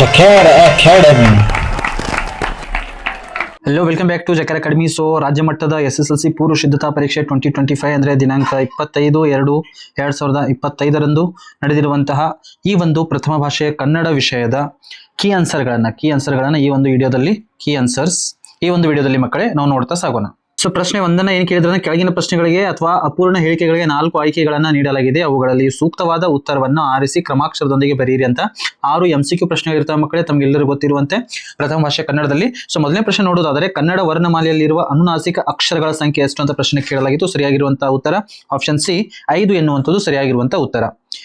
Jakarta academy hello welcome back to Jakarta academy so ರಾಜ್ಯ ಮಟ್ಟದ S S L C ಪೂರ್ವ ಸಿದ್ಧತಾ ಪರೀಕ್ಷೆ ಟ್ವೆಂಟಿ ಟ್ವೆಂಟಿ ಫೈವ್ ಅಂದರೆ ದಿನಾಂಕ ಇಪ್ಪತ್ತೈದು, ಎರಡು ಎರಡು ಸಾವಿರದ ಇಪ್ಪತ್ತೈದರಂದು ನಡೆದಿರುವಂತಹ ಈ ಒಂದು ಪ್ರಥಮ ಭಾಷೆಯ ಕನ್ನಡ ವಿಷಯದ ಕೀ ಆನ್ಸರ್ಗಳನ್ನು ಕೀ ಆನ್ಸರ್ಗಳನ್ನು ಈ ಒಂದು ವಿಡಿಯೋದಲ್ಲಿ ಕೀ ಆನ್ಸರ್ಸ್ ಈ ಒಂದು ವಿಡಿಯೋದಲ್ಲಿ ಮಕ್ಕಳೇ ನಾವು ನೋಡ್ತಾ ಸಾಗೋಣ. ಸೊ ಪ್ರಶ್ನೆ ಒಂದನ್ನ ಏನು ಕೇಳಿದ್ರೆ ಕೆಳಗಿನ ಪ್ರಶ್ನೆಗಳಿಗೆ ಅಥವಾ ಅಪೂರ್ಣ ಹೇಳಿಕೆಗಳಿಗೆ ನಾಲ್ಕು ಆಯ್ಕೆಗಳನ್ನ ನೀಡಲಾಗಿದೆ. ಅವುಗಳಲ್ಲಿ ಸೂಕ್ತವಾದ ಉತ್ತರವನ್ನು ಆರಿಸಿ ಕ್ರಮಾಕ್ಷರದೊಂದಿಗೆ ಬರೀರಿ ಅಂತ ಆರು ಎಂ ಸಿ ಕ್ಯೂ ಪ್ರಶ್ನೆಗಳಿರ್ತವೆ ಮಕ್ಕಳೇ ತಮಗೆಲ್ಲರಿಗೂ ಗೊತ್ತಿರುವಂತೆ ಪ್ರಥಮ ಭಾಷೆ ಕನ್ನಡದಲ್ಲಿ. ಸೊ ಮೊದಲನೇ ಪ್ರಶ್ನೆ ನೋಡೋದಾದರೆ, ಕನ್ನಡ ವರ್ಣಮಾಲೆಯಲ್ಲಿರುವ ಅನುನಾಸಿಕ ಅಕ್ಷರಗಳ ಸಂಖ್ಯೆ ಎಷ್ಟು ಅಂತ ಪ್ರಶ್ನೆ ಕೇಳಲಾಗಿತ್ತು. ಸರಿಯಾಗಿರುವಂತಹ ಉತ್ತರ ಆಪ್ಷನ್ ಸಿ ಐದು ಎನ್ನುವಂಥದ್ದು ಸರಿಯಾಗಿರುವಂತಹ ಉತ್ತರ.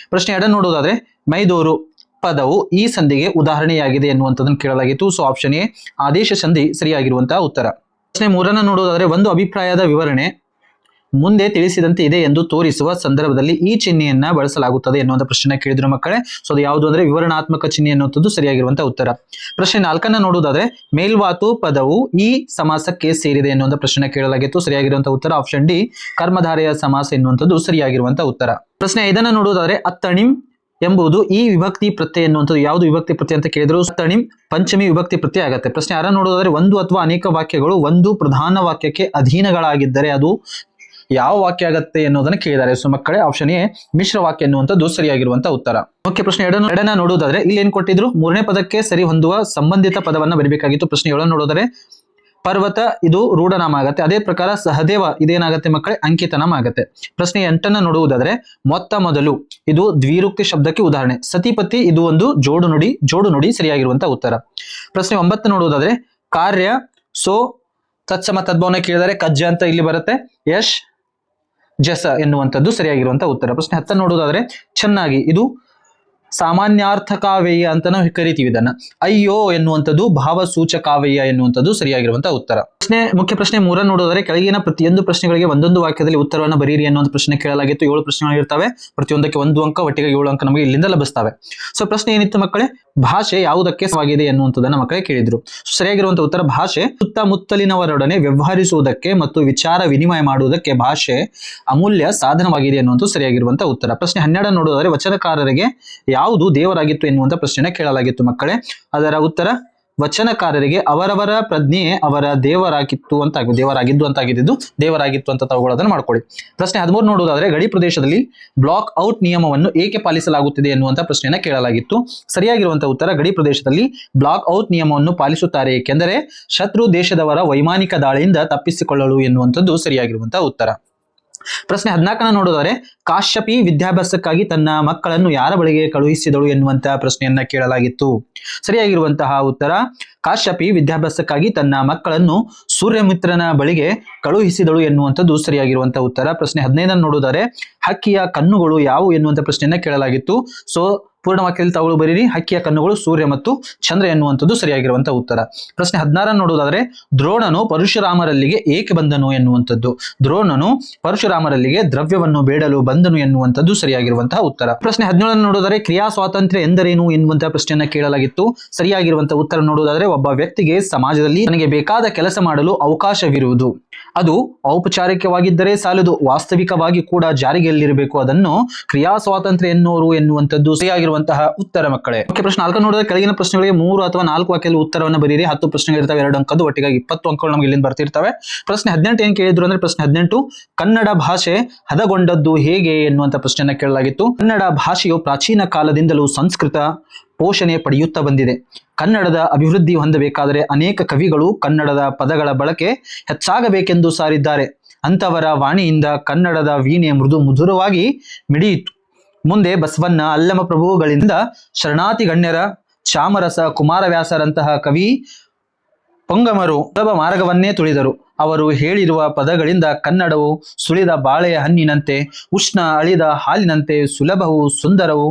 ಪ್ರಶ್ನೆ ಎರಡನ್ನು ನೋಡೋದಾದ್ರೆ, ಮೈದೂರು ಪದವು ಈ ಸಂಧಿಗೆ ಉದಾಹರಣೆಯಾಗಿದೆ ಎನ್ನುವಂಥದ್ದನ್ನು ಕೇಳಲಾಗಿತ್ತು. ಸೊ ಆಪ್ಷನ್ ಎ ಆದೇಶ ಸಂಧಿ ಸರಿಯಾಗಿರುವಂತಹ ಉತ್ತರ. ಪ್ರಶ್ನೆ ಮೂರನ್ನು ನೋಡುವುದಾದರೆ ಒಂದು ಅಭಿಪ್ರಾಯದ ವಿವರಣೆ ಮುಂದೆ ತಿಳಿಸಿದಂತೆ ಇದೆ ಎಂದು ತೋರಿಸುವ ಸಂದರ್ಭದಲ್ಲಿ ಈ ಚಿಹ್ನೆಯನ್ನ ಬಳಸಲಾಗುತ್ತದೆ ಎನ್ನುವಂತಹ ಪ್ರಶ್ನೆ ಕೇಳಿದ್ರು ಮಕ್ಕಳೇ. ಸೊ ಅದು ಯಾವುದು ಅಂದ್ರೆ ವಿವರಣಾತ್ಮಕ ಚಿಹ್ನೆ ಅನ್ನುವಂಥದ್ದು ಸರಿಯಾಗಿರುವಂತಹ ಉತ್ತರ. ಪ್ರಶ್ನೆ ನಾಲ್ಕನ್ನ ನೋಡುವುದಾದ್ರೆ ಮೇಲ್ವಾತು ಪದವು ಈ ಸಮಾಸಕ್ಕೆ ಸೇರಿದೆ ಎನ್ನುವಂಥ ಪ್ರಶ್ನೆ ಕೇಳಲಾಗಿತ್ತು. ಸರಿಯಾಗಿರುವಂತಹ ಉತ್ತರ ಆಪ್ಷನ್ ಡಿ ಕರ್ಮಧಾರೆಯ ಸಮಾಸ ಎನ್ನುವಂಥದ್ದು ಸರಿಯಾಗಿರುವಂತಹ ಉತ್ತರ. ಪ್ರಶ್ನೆ ಐದನ್ನ ನೋಡುವುದಾದ್ರೆ ಅತ್ತಣಿಂ ಎಂಬುದು ಈ ವಿಭಕ್ತಿ ಪ್ರತ್ಯಯ ಎನ್ನುವಂಥದ್ದು. ಯಾವುದು ವಿಭಕ್ತಿ ಪ್ರತ್ಯಯ ಅಂತ ಕೇಳಿದ್ರು ತಣಿಂ ಪಂಚಮಿ ವಿಭಕ್ತಿ ಪ್ರತ್ಯಯ ಆಗತ್ತೆ. ಪ್ರಶ್ನೆ ಯಾರ ನೋಡೋದಾದ್ರೆ ಒಂದು ಅಥವಾ ಅನೇಕ ವಾಕ್ಯಗಳು ಒಂದು ಪ್ರಧಾನ ವಾಕ್ಯಕ್ಕೆ ಅಧೀನಗಳಾಗಿದ್ದರೆ ಅದು ಯಾವ ವಾಕ್ಯ ಆಗತ್ತೆ ಎನ್ನುವುದನ್ನು ಕೇಳಿದ್ದಾರೆ. ಸೊ ಮಕ್ಕಳೇ ಆಪ್ಷನ್ ಎ, ಮಿಶ್ರ ವಾಕ್ಯ ಎನ್ನುವಂಥದ್ದು ಸರಿಯಾಗಿರುವಂತಹ ಉತ್ತರ. ಮುಖ್ಯ ಪ್ರಶ್ನೆ, ಎರಡನ್ನು, ಎರಡನ್ನ ನೋಡುವುದಾದ್ರೆ ಇಲ್ಲಿ ಏನ್ ಕೊಟ್ಟಿದ್ರು? ಮೂರನೇ ಪದಕ್ಕೆ ಸರಿ ಹೊಂದುವ ಸಂಬಂಧಿತ ಪದವನ್ನ ಬರೀಬೇಕಾಗಿತ್ತು. ಪ್ರಶ್ನೆ, ಏಳನ್ನು ನೋಡೋದಾದ್ರೆ ಪರ್ವತ, ಇದು ರೂಢನಾಮ ಆಗತ್ತೆ ಅದೇ ಪ್ರಕಾರ ಸಹದೇವ ಇದೇನಾಗತ್ತೆ ಮಕ್ಕಳೇ? ಅಂಕಿತನಾಮ ಆಗತ್ತೆ ಪ್ರಶ್ನೆ ಎಂಟನ್ನ ನೋಡುವುದಾದ್ರೆ, ಮೊತ್ತ ಮೊದಲು, ಇದು ದ್ವಿರುಕ್ತಿ ಶಬ್ದಕ್ಕೆ ಉದಾಹರಣೆ. ಸತಿಪತಿ, ಇದು ಒಂದು ಜೋಡು ನುಡಿ ಜೋಡು ನುಡಿ ಸರಿಯಾಗಿರುವಂತಹ ಉತ್ತರ. ಪ್ರಶ್ನೆ ಒಂಬತ್ತು ನೋಡುವುದಾದ್ರೆ, ಕಾರ್ಯ, ಸೊ, ತತ್ಸಮ, ತದ್ಭವನ ಕೇಳಿದರೆ ಕಜ್ಜ ಅಂತ ಇಲ್ಲಿ ಬರುತ್ತೆ. ಯಶ್, ಜಸ ಎನ್ನುವಂಥದ್ದು ಸರಿಯಾಗಿರುವಂತಹ ಉತ್ತರ. ಪ್ರಶ್ನೆ ಹತ್ತ ನೋಡುವುದಾದ್ರೆ, ಚೆನ್ನಾಗಿ, ಇದು ಸಾಮಾನ್ಯಾರ್ಥಕಾವ್ಯ ಅಂತ ನಾವು ಕರಿತೀವಿ ಇದನ್ನ. ಅಯ್ಯೋ ಎನ್ನುವಂಥದ್ದು ಭಾವಸೂಚಕಾವ್ಯ ಎನ್ನುವಂಥದ್ದು ಸರಿಯಾಗಿರುವಂತಹ ಉತ್ತರ. ಪ್ರಶ್ನೆ, ಮುಖ್ಯ ಪ್ರಶ್ನೆ ಮೂರ ನೋಡೋದಾದ್ರೆ ಕೆಳಗಿನ ಪ್ರತಿಯೊಂದು ಪ್ರಶ್ನೆಗಳಿಗೆ ಒಂದೊಂದು ವಾಕ್ಯದಲ್ಲಿ ಉತ್ತರವನ್ನು ಬರೀರಿ ಅನ್ನುವಂಥ ಪ್ರಶ್ನೆ ಕೇಳಲಾಗಿತ್ತು. ಏಳು ಪ್ರಶ್ನೆಗಳಿರ್ತವೆ ಪ್ರತಿಯೊಂದಕ್ಕೆ ಒಂದು ಅಂಕ, ಒಟ್ಟಿಗೆ ಏಳು ಅಂಕ ನಮಗೆ ಇಲ್ಲಿಂದ ಲಭಿಸ್ತವೆ. ಸೊ ಪ್ರಶ್ನೆ ಏನಿತ್ತು ಮಕ್ಕಳೇ? ಭಾಷೆ ಯಾವುದಕ್ಕೆ ಸವಾಗಿದೆ ಎನ್ನುವಂಥದ್ದನ್ನ ಮಕ್ಕಳೇ ಕೇಳಿದ್ರು. ಸರಿಯಾಗಿರುವಂತಹ ಉತ್ತರ ಭಾಷೆ, ಸುತ್ತಮುತ್ತಲಿನವರೊಡನೆ ವ್ಯವಹರಿಸುವುದಕ್ಕೆ ಮತ್ತು ವಿಚಾರ ವಿನಿಮಯ ಮಾಡುವುದಕ್ಕೆ ಭಾಷೆ ಅಮೂಲ್ಯ ಸಾಧನವಾಗಿದೆ ಎನ್ನುವಂಥ ಸರಿಯಾಗಿರುವಂತಹ ಉತ್ತರ. ಪ್ರಶ್ನೆ ಹನ್ನೆರಡು ನೋಡೋದಾದ್ರೆ ವಚನಕಾರರಿಗೆ ಯಾವುದು ದೇವರಾಗಿತ್ತು ಎನ್ನುವಂತ ಪ್ರಶ್ನೆ ಕೇಳಲಾಗಿತ್ತು ಮಕ್ಕಳೇ. ಅದರ ಉತ್ತರ ವಚನಕಾರರಿಗೆ ಅವರವರ ಪ್ರಜ್ಞೆ ಅವರ ದೇವರಾಗಿತ್ತು ಅಂತ ದೇವರಾಗಿದ್ದು ಅಂತ ಆಗಿದ್ದು ದೇವರಾಗಿತ್ತು ಅಂತ ತಗೊಳ್ಳೋದನ್ನು ಮಾಡ್ಕೊಳ್ಳಿ. ಪ್ರಶ್ನೆ ಹದಿಮೂರು ನೋಡುವುದಾದ್ರೆ, ಗಡಿ ಪ್ರದೇಶದಲ್ಲಿ ಬ್ಲಾಕ್ ಔಟ್ ನಿಯಮವನ್ನು ಏಕೆ ಪಾಲಿಸಲಾಗುತ್ತಿದೆ ಎನ್ನುವಂತಹ ಪ್ರಶ್ನೆಯನ್ನ ಕೇಳಲಾಗಿತ್ತು. ಸರಿಯಾಗಿರುವಂತಹ ಉತ್ತರ, ಗಡಿ ಪ್ರದೇಶದಲ್ಲಿ ಬ್ಲಾಕ್ ಔಟ್ ನಿಯಮವನ್ನು ಪಾಲಿಸುತ್ತಾರೆ, ಏಕೆಂದರೆ ಶತ್ರು ದೇಶದವರ ವೈಮಾನಿಕ ದಾಳಿಯಿಂದ ತಪ್ಪಿಸಿಕೊಳ್ಳಲು ಎನ್ನುವಂಥದ್ದು ಸರಿಯಾಗಿರುವಂತಹ ಉತ್ತರ. ಪ್ರಶ್ನೆ ಹದಿನಾಲ್ಕನ ನೋಡೋದಾದ್ರೆ ಕಾಶ್ಯಪಿ ವಿದ್ಯಾಭ್ಯಾಸಕ್ಕಾಗಿ ತನ್ನ ಮಕ್ಕಳನ್ನು ಯಾರ ಬಳಿಗೆ ಕಳುಹಿಸಿದಳು ಎನ್ನುವಂತಹ ಪ್ರಶ್ನೆಯನ್ನ ಕೇಳಲಾಗಿತ್ತು. ಸರಿಯಾಗಿರುವಂತಹ ಉತ್ತರ, ಕಾಶ್ಯಪಿ ವಿದ್ಯಾಭ್ಯಾಸಕ್ಕಾಗಿ ತನ್ನ ಮಕ್ಕಳನ್ನು ಸೂರ್ಯಮಿತ್ರನ ಬಳಿಗೆ ಕಳುಹಿಸಿದಳು ಎನ್ನುವಂಥದ್ದು ಸರಿಯಾಗಿರುವಂತಹ ಉತ್ತರ. ಪ್ರಶ್ನೆ ಹದಿನೈದನ್ನು ನೋಡುವುದಾದ್ರೆ ಹಕ್ಕಿಯ ಕಣ್ಣುಗಳು ಯಾವುವು ಎನ್ನುವಂಥ ಪ್ರಶ್ನೆಯನ್ನ ಕೇಳಲಾಗಿತ್ತು. ಸೊ ಪೂರ್ಣ ವಾಕ್ಯದಲ್ಲಿ ಬರೀರಿ, ಹಕ್ಕಿಯ ಕಣ್ಣುಗಳು ಸೂರ್ಯ ಮತ್ತು ಚಂದ್ರ ಎನ್ನುವಂಥದ್ದು ಸರಿಯಾಗಿರುವಂತಹ ಉತ್ತರ. ಪ್ರಶ್ನೆ ಹದಿನಾರನ್ನು ನೋಡುವುದಾದ್ರೆ, ದ್ರೋಣನು ಪರಶುರಾಮರಲ್ಲಿಗೆ ಏಕೆ ಬಂದನು ಎನ್ನುವಂಥದ್ದು. ದ್ರೋಣನು ಪರಶುರಾಮರಲ್ಲಿಗೆ ದ್ರವ್ಯವನ್ನು ಬೇಡಲು ಬಂದನು ಎನ್ನುವಂಥದ್ದು ಸರಿಯಾಗಿರುವಂತಹ ಉತ್ತರ. ಪ್ರಶ್ನೆ ಹದಿನೇಳನ್ನು ನೋಡುವುದಾದ್ರೆ ಕ್ರಿಯಾ ಸ್ವಾತಂತ್ರ್ಯ ಎಂದರೇನು ಎನ್ನುವಂತಹ ಪ್ರಶ್ನೆಯನ್ನ ಕೇಳಲಾಗಿತ್ತು. ಸರಿಯಾಗಿರುವಂತಹ ಉತ್ತರ ನೋಡುವುದಾದ್ರೆ, ಒಬ್ಬ ವ್ಯಕ್ತಿಗೆ ಸಮಾಜದಲ್ಲಿ ತನಗೆ ಬೇಕಾದ ಕೆಲಸ ಮಾಡಲು ಅವಕಾಶವಿರುವುದು. ಅದು ಔಪಚಾರಿಕವಾಗಿದ್ದರೆ ಸಾಲದು, ವಾಸ್ತವಿಕವಾಗಿ ಕೂಡ ಜಾರಿಗೆಯಲ್ಲಿರಬೇಕು. ಅದನ್ನು ಕ್ರಿಯಾ ಸ್ವಾತಂತ್ರ್ಯ ಎನ್ನುವರು ಎನ್ನುವಂಥದ್ದು ಸರಿಯಾಗಿರುವಂತಹ ಉತ್ತರ ಮಕ್ಕಳೇ. ಮುಖ್ಯ ಪ್ರಶ್ನೆ, ನಾಲ್ಕು ನೋಡಿದ್ರೆ ಕೆಳಗಿನ ಪ್ರಶ್ನೆಗಳಿಗೆ ಮೂರು ಅಥವಾ ನಾಲ್ಕು ವಾಕ್ಯದಲ್ಲಿ ಉತ್ತರವನ್ನು ಬರೀರಿ. ಹತ್ತು ಪ್ರಶ್ನೆಗಳು ಇರ್ತವೆ, ಎರಡು ಅಂಕದ ಒಟ್ಟಿಗಾಗಿ ಇಪ್ಪತ್ತು ಅಂಕಗಳು ನಮಗೆ ಇಲ್ಲಿಂದ ಬರ್ತಿರ್ತವೆ. ಪ್ರಶ್ನೆ ಹದಿನೆಂಟು ಏನು ಕೇಳಿದ್ರು ಅಂದ್ರೆ ಪ್ರಶ್ನೆ ಹದಿನೆಂಟು, ಕನ್ನಡ ಭಾಷೆ ಹದಗೊಂಡದ್ದು ಹೇಗೆ ಎನ್ನುವಂತ ಪ್ರಶ್ನೆಯನ್ನ ಕೇಳಲಾಗಿತ್ತು. ಕನ್ನಡ ಭಾಷೆಯು ಪ್ರಾಚೀನ ಕಾಲದಿಂದಲೂ ಸಂಸ್ಕೃತ ಪೋಷಣೆ ಪಡೆಯುತ್ತಾ ಬಂದಿದೆ. ಕನ್ನಡದ ಅಭಿವೃದ್ಧಿ ಹೊಂದಬೇಕಾದರೆ ಅನೇಕ ಕವಿಗಳು ಕನ್ನಡದ ಪದಗಳ ಬಳಕೆ ಹೆಚ್ಚಾಗಬೇಕೆಂದು ಸಾರಿದ್ದಾರೆ. ಅಂತವರ ವಾಣಿಯಿಂದ ಕನ್ನಡದ ವೀಣೆ ಮೃದು ಮಧುರವಾಗಿ ಮಿಡಿಯಿತು ಮುಂದೆ ಬಸವಣ್ಣ ಅಲ್ಲಮ ಪ್ರಭುಗಳಿಂದ ಶರಣಾತಿ ಗಣ್ಯರ ಚಾಮರಸ ಕುಮಾರವ್ಯಾಸರಂತಹ ಕವಿ ಪೊಂಗಮರು ಸುಲಭ ಮಾರ್ಗವನ್ನೇ ತುಳಿದರು. ಅವರು ಹೇಳಿರುವ ಪದಗಳಿಂದ ಕನ್ನಡವು ಸುಳಿದ ಬಾಳೆಯ ಹಣ್ಣಿನಂತೆ, ಉಷ್ಣ ಅಳಿದ ಹಾಲಿನಂತೆ, ಸುಲಭವು ಸುಂದರವು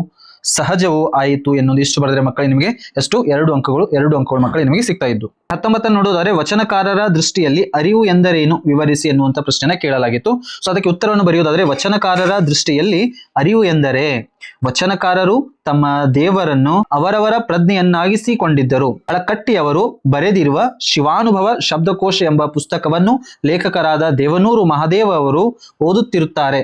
ಸಹಜವೂ ಆಯಿತು ಎನ್ನುವುದು ಇಷ್ಟು ಬರೆದ್ರೆ ಮಕ್ಕಳಿಗೆ ನಿಮಗೆ ಎಷ್ಟು? ಎರಡು ಅಂಕಗಳು ಎರಡು ಅಂಕಗಳು ಮಕ್ಕಳಿಗೆ ನಿಮಗೆ ಸಿಗ್ತಾ ಇದ್ದು. ಹತ್ತೊಂಬತ್ತನ್ನು ನೋಡೋದಾದ್ರೆ ವಚನಕಾರರ ದೃಷ್ಟಿಯಲ್ಲಿ ಅರಿವು ಎಂದರೇನು? ವಿವರಿಸಿ ಎನ್ನುವಂತ ಪ್ರಶ್ನೆನ ಕೇಳಲಾಗಿತ್ತು. ಸೊ ಅದಕ್ಕೆ ಉತ್ತರವನ್ನು ಬರೆಯುವುದಾದ್ರೆ ವಚನಕಾರರ ದೃಷ್ಟಿಯಲ್ಲಿ ಅರಿವು ಎಂದರೆ ವಚನಕಾರರು ತಮ್ಮ ದೇವರನ್ನು ಅವರವರ ಪ್ರಜ್ಞೆಯನ್ನಾಗಿಸಿಕೊಂಡಿದ್ದರು. ಅಳಕಟ್ಟಿಯವರು ಬರೆದಿರುವ ಶಿವಾನುಭವ ಶಬ್ದಕೋಶ ಎಂಬ ಪುಸ್ತಕವನ್ನು ಲೇಖಕರಾದ ದೇವನೂರು ಮಹಾದೇವ ಅವರು ಓದುತ್ತಿರುತ್ತಾರೆ.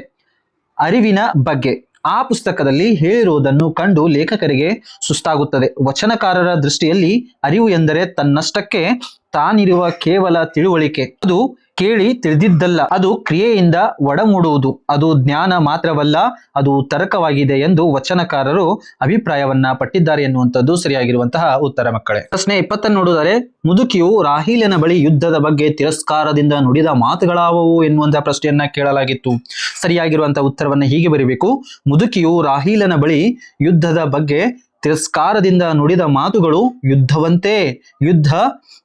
ಅರಿವಿನ ಬಗ್ಗೆ. ಆ ಪುಸ್ತಕದಲ್ಲಿ ಹೇಳಿರುವುದನ್ನು ಕಂಡು ಲೇಖಕರಿಗೆ ಸುಸ್ತಾಗುತ್ತದೆ. ವಚನಕಾರರ ದೃಷ್ಟಿಯಲ್ಲಿ ಅರಿವು ಎಂದರೆ ತನ್ನಷ್ಟಕ್ಕೆ ತಾನಿರುವ ಕೇವಲ ತಿಳುವಳಿಕೆ. ಅದು ಕೇಳಿ ತಿಳಿದಿದ್ದಲ್ಲ. ಅದು ಕ್ರಿಯೆಯಿಂದ ಒಡಮೂಡುವುದು. ಅದು ಜ್ಞಾನ ಮಾತ್ರವಲ್ಲ, ಅದು ತರ್ಕವಾಗಿದೆ ಎಂದು ವಚನಕಾರರು ಅಭಿಪ್ರಾಯವನ್ನ ಪಟ್ಟಿದ್ದಾರೆ ಎನ್ನುವಂಥದ್ದು ಸರಿಯಾಗಿರುವಂತಹ ಉತ್ತರ ಮಕ್ಕಳೇ. ಪ್ರಶ್ನೆ ಇಪ್ಪತ್ತನ್ನು ನೋಡಿದರೆ, ಮುದುಕಿಯು ರಾಹಿಲನ ಬಳಿ ಯುದ್ಧದ ಬಗ್ಗೆ ತಿರಸ್ಕಾರದಿಂದ ನುಡಿದ ಮಾತುಗಳಾವವು ಎನ್ನುವಂತಹ ಪ್ರಶ್ನೆಯನ್ನ ಕೇಳಲಾಗಿತ್ತು. ಸರಿಯಾಗಿರುವಂತಹ ಉತ್ತರವನ್ನು ಹೀಗೆ ಬರೀಬೇಕು. ಮುದುಕಿಯು ರಾಹೀಲನ ಬಳಿ ಯುದ್ಧದ ಬಗ್ಗೆ ತಿರಸ್ಕಾರದಿಂದ ನುಡಿದ ಮಾತುಗಳು ಯುದ್ಧವಂತೆ. ಯುದ್ಧ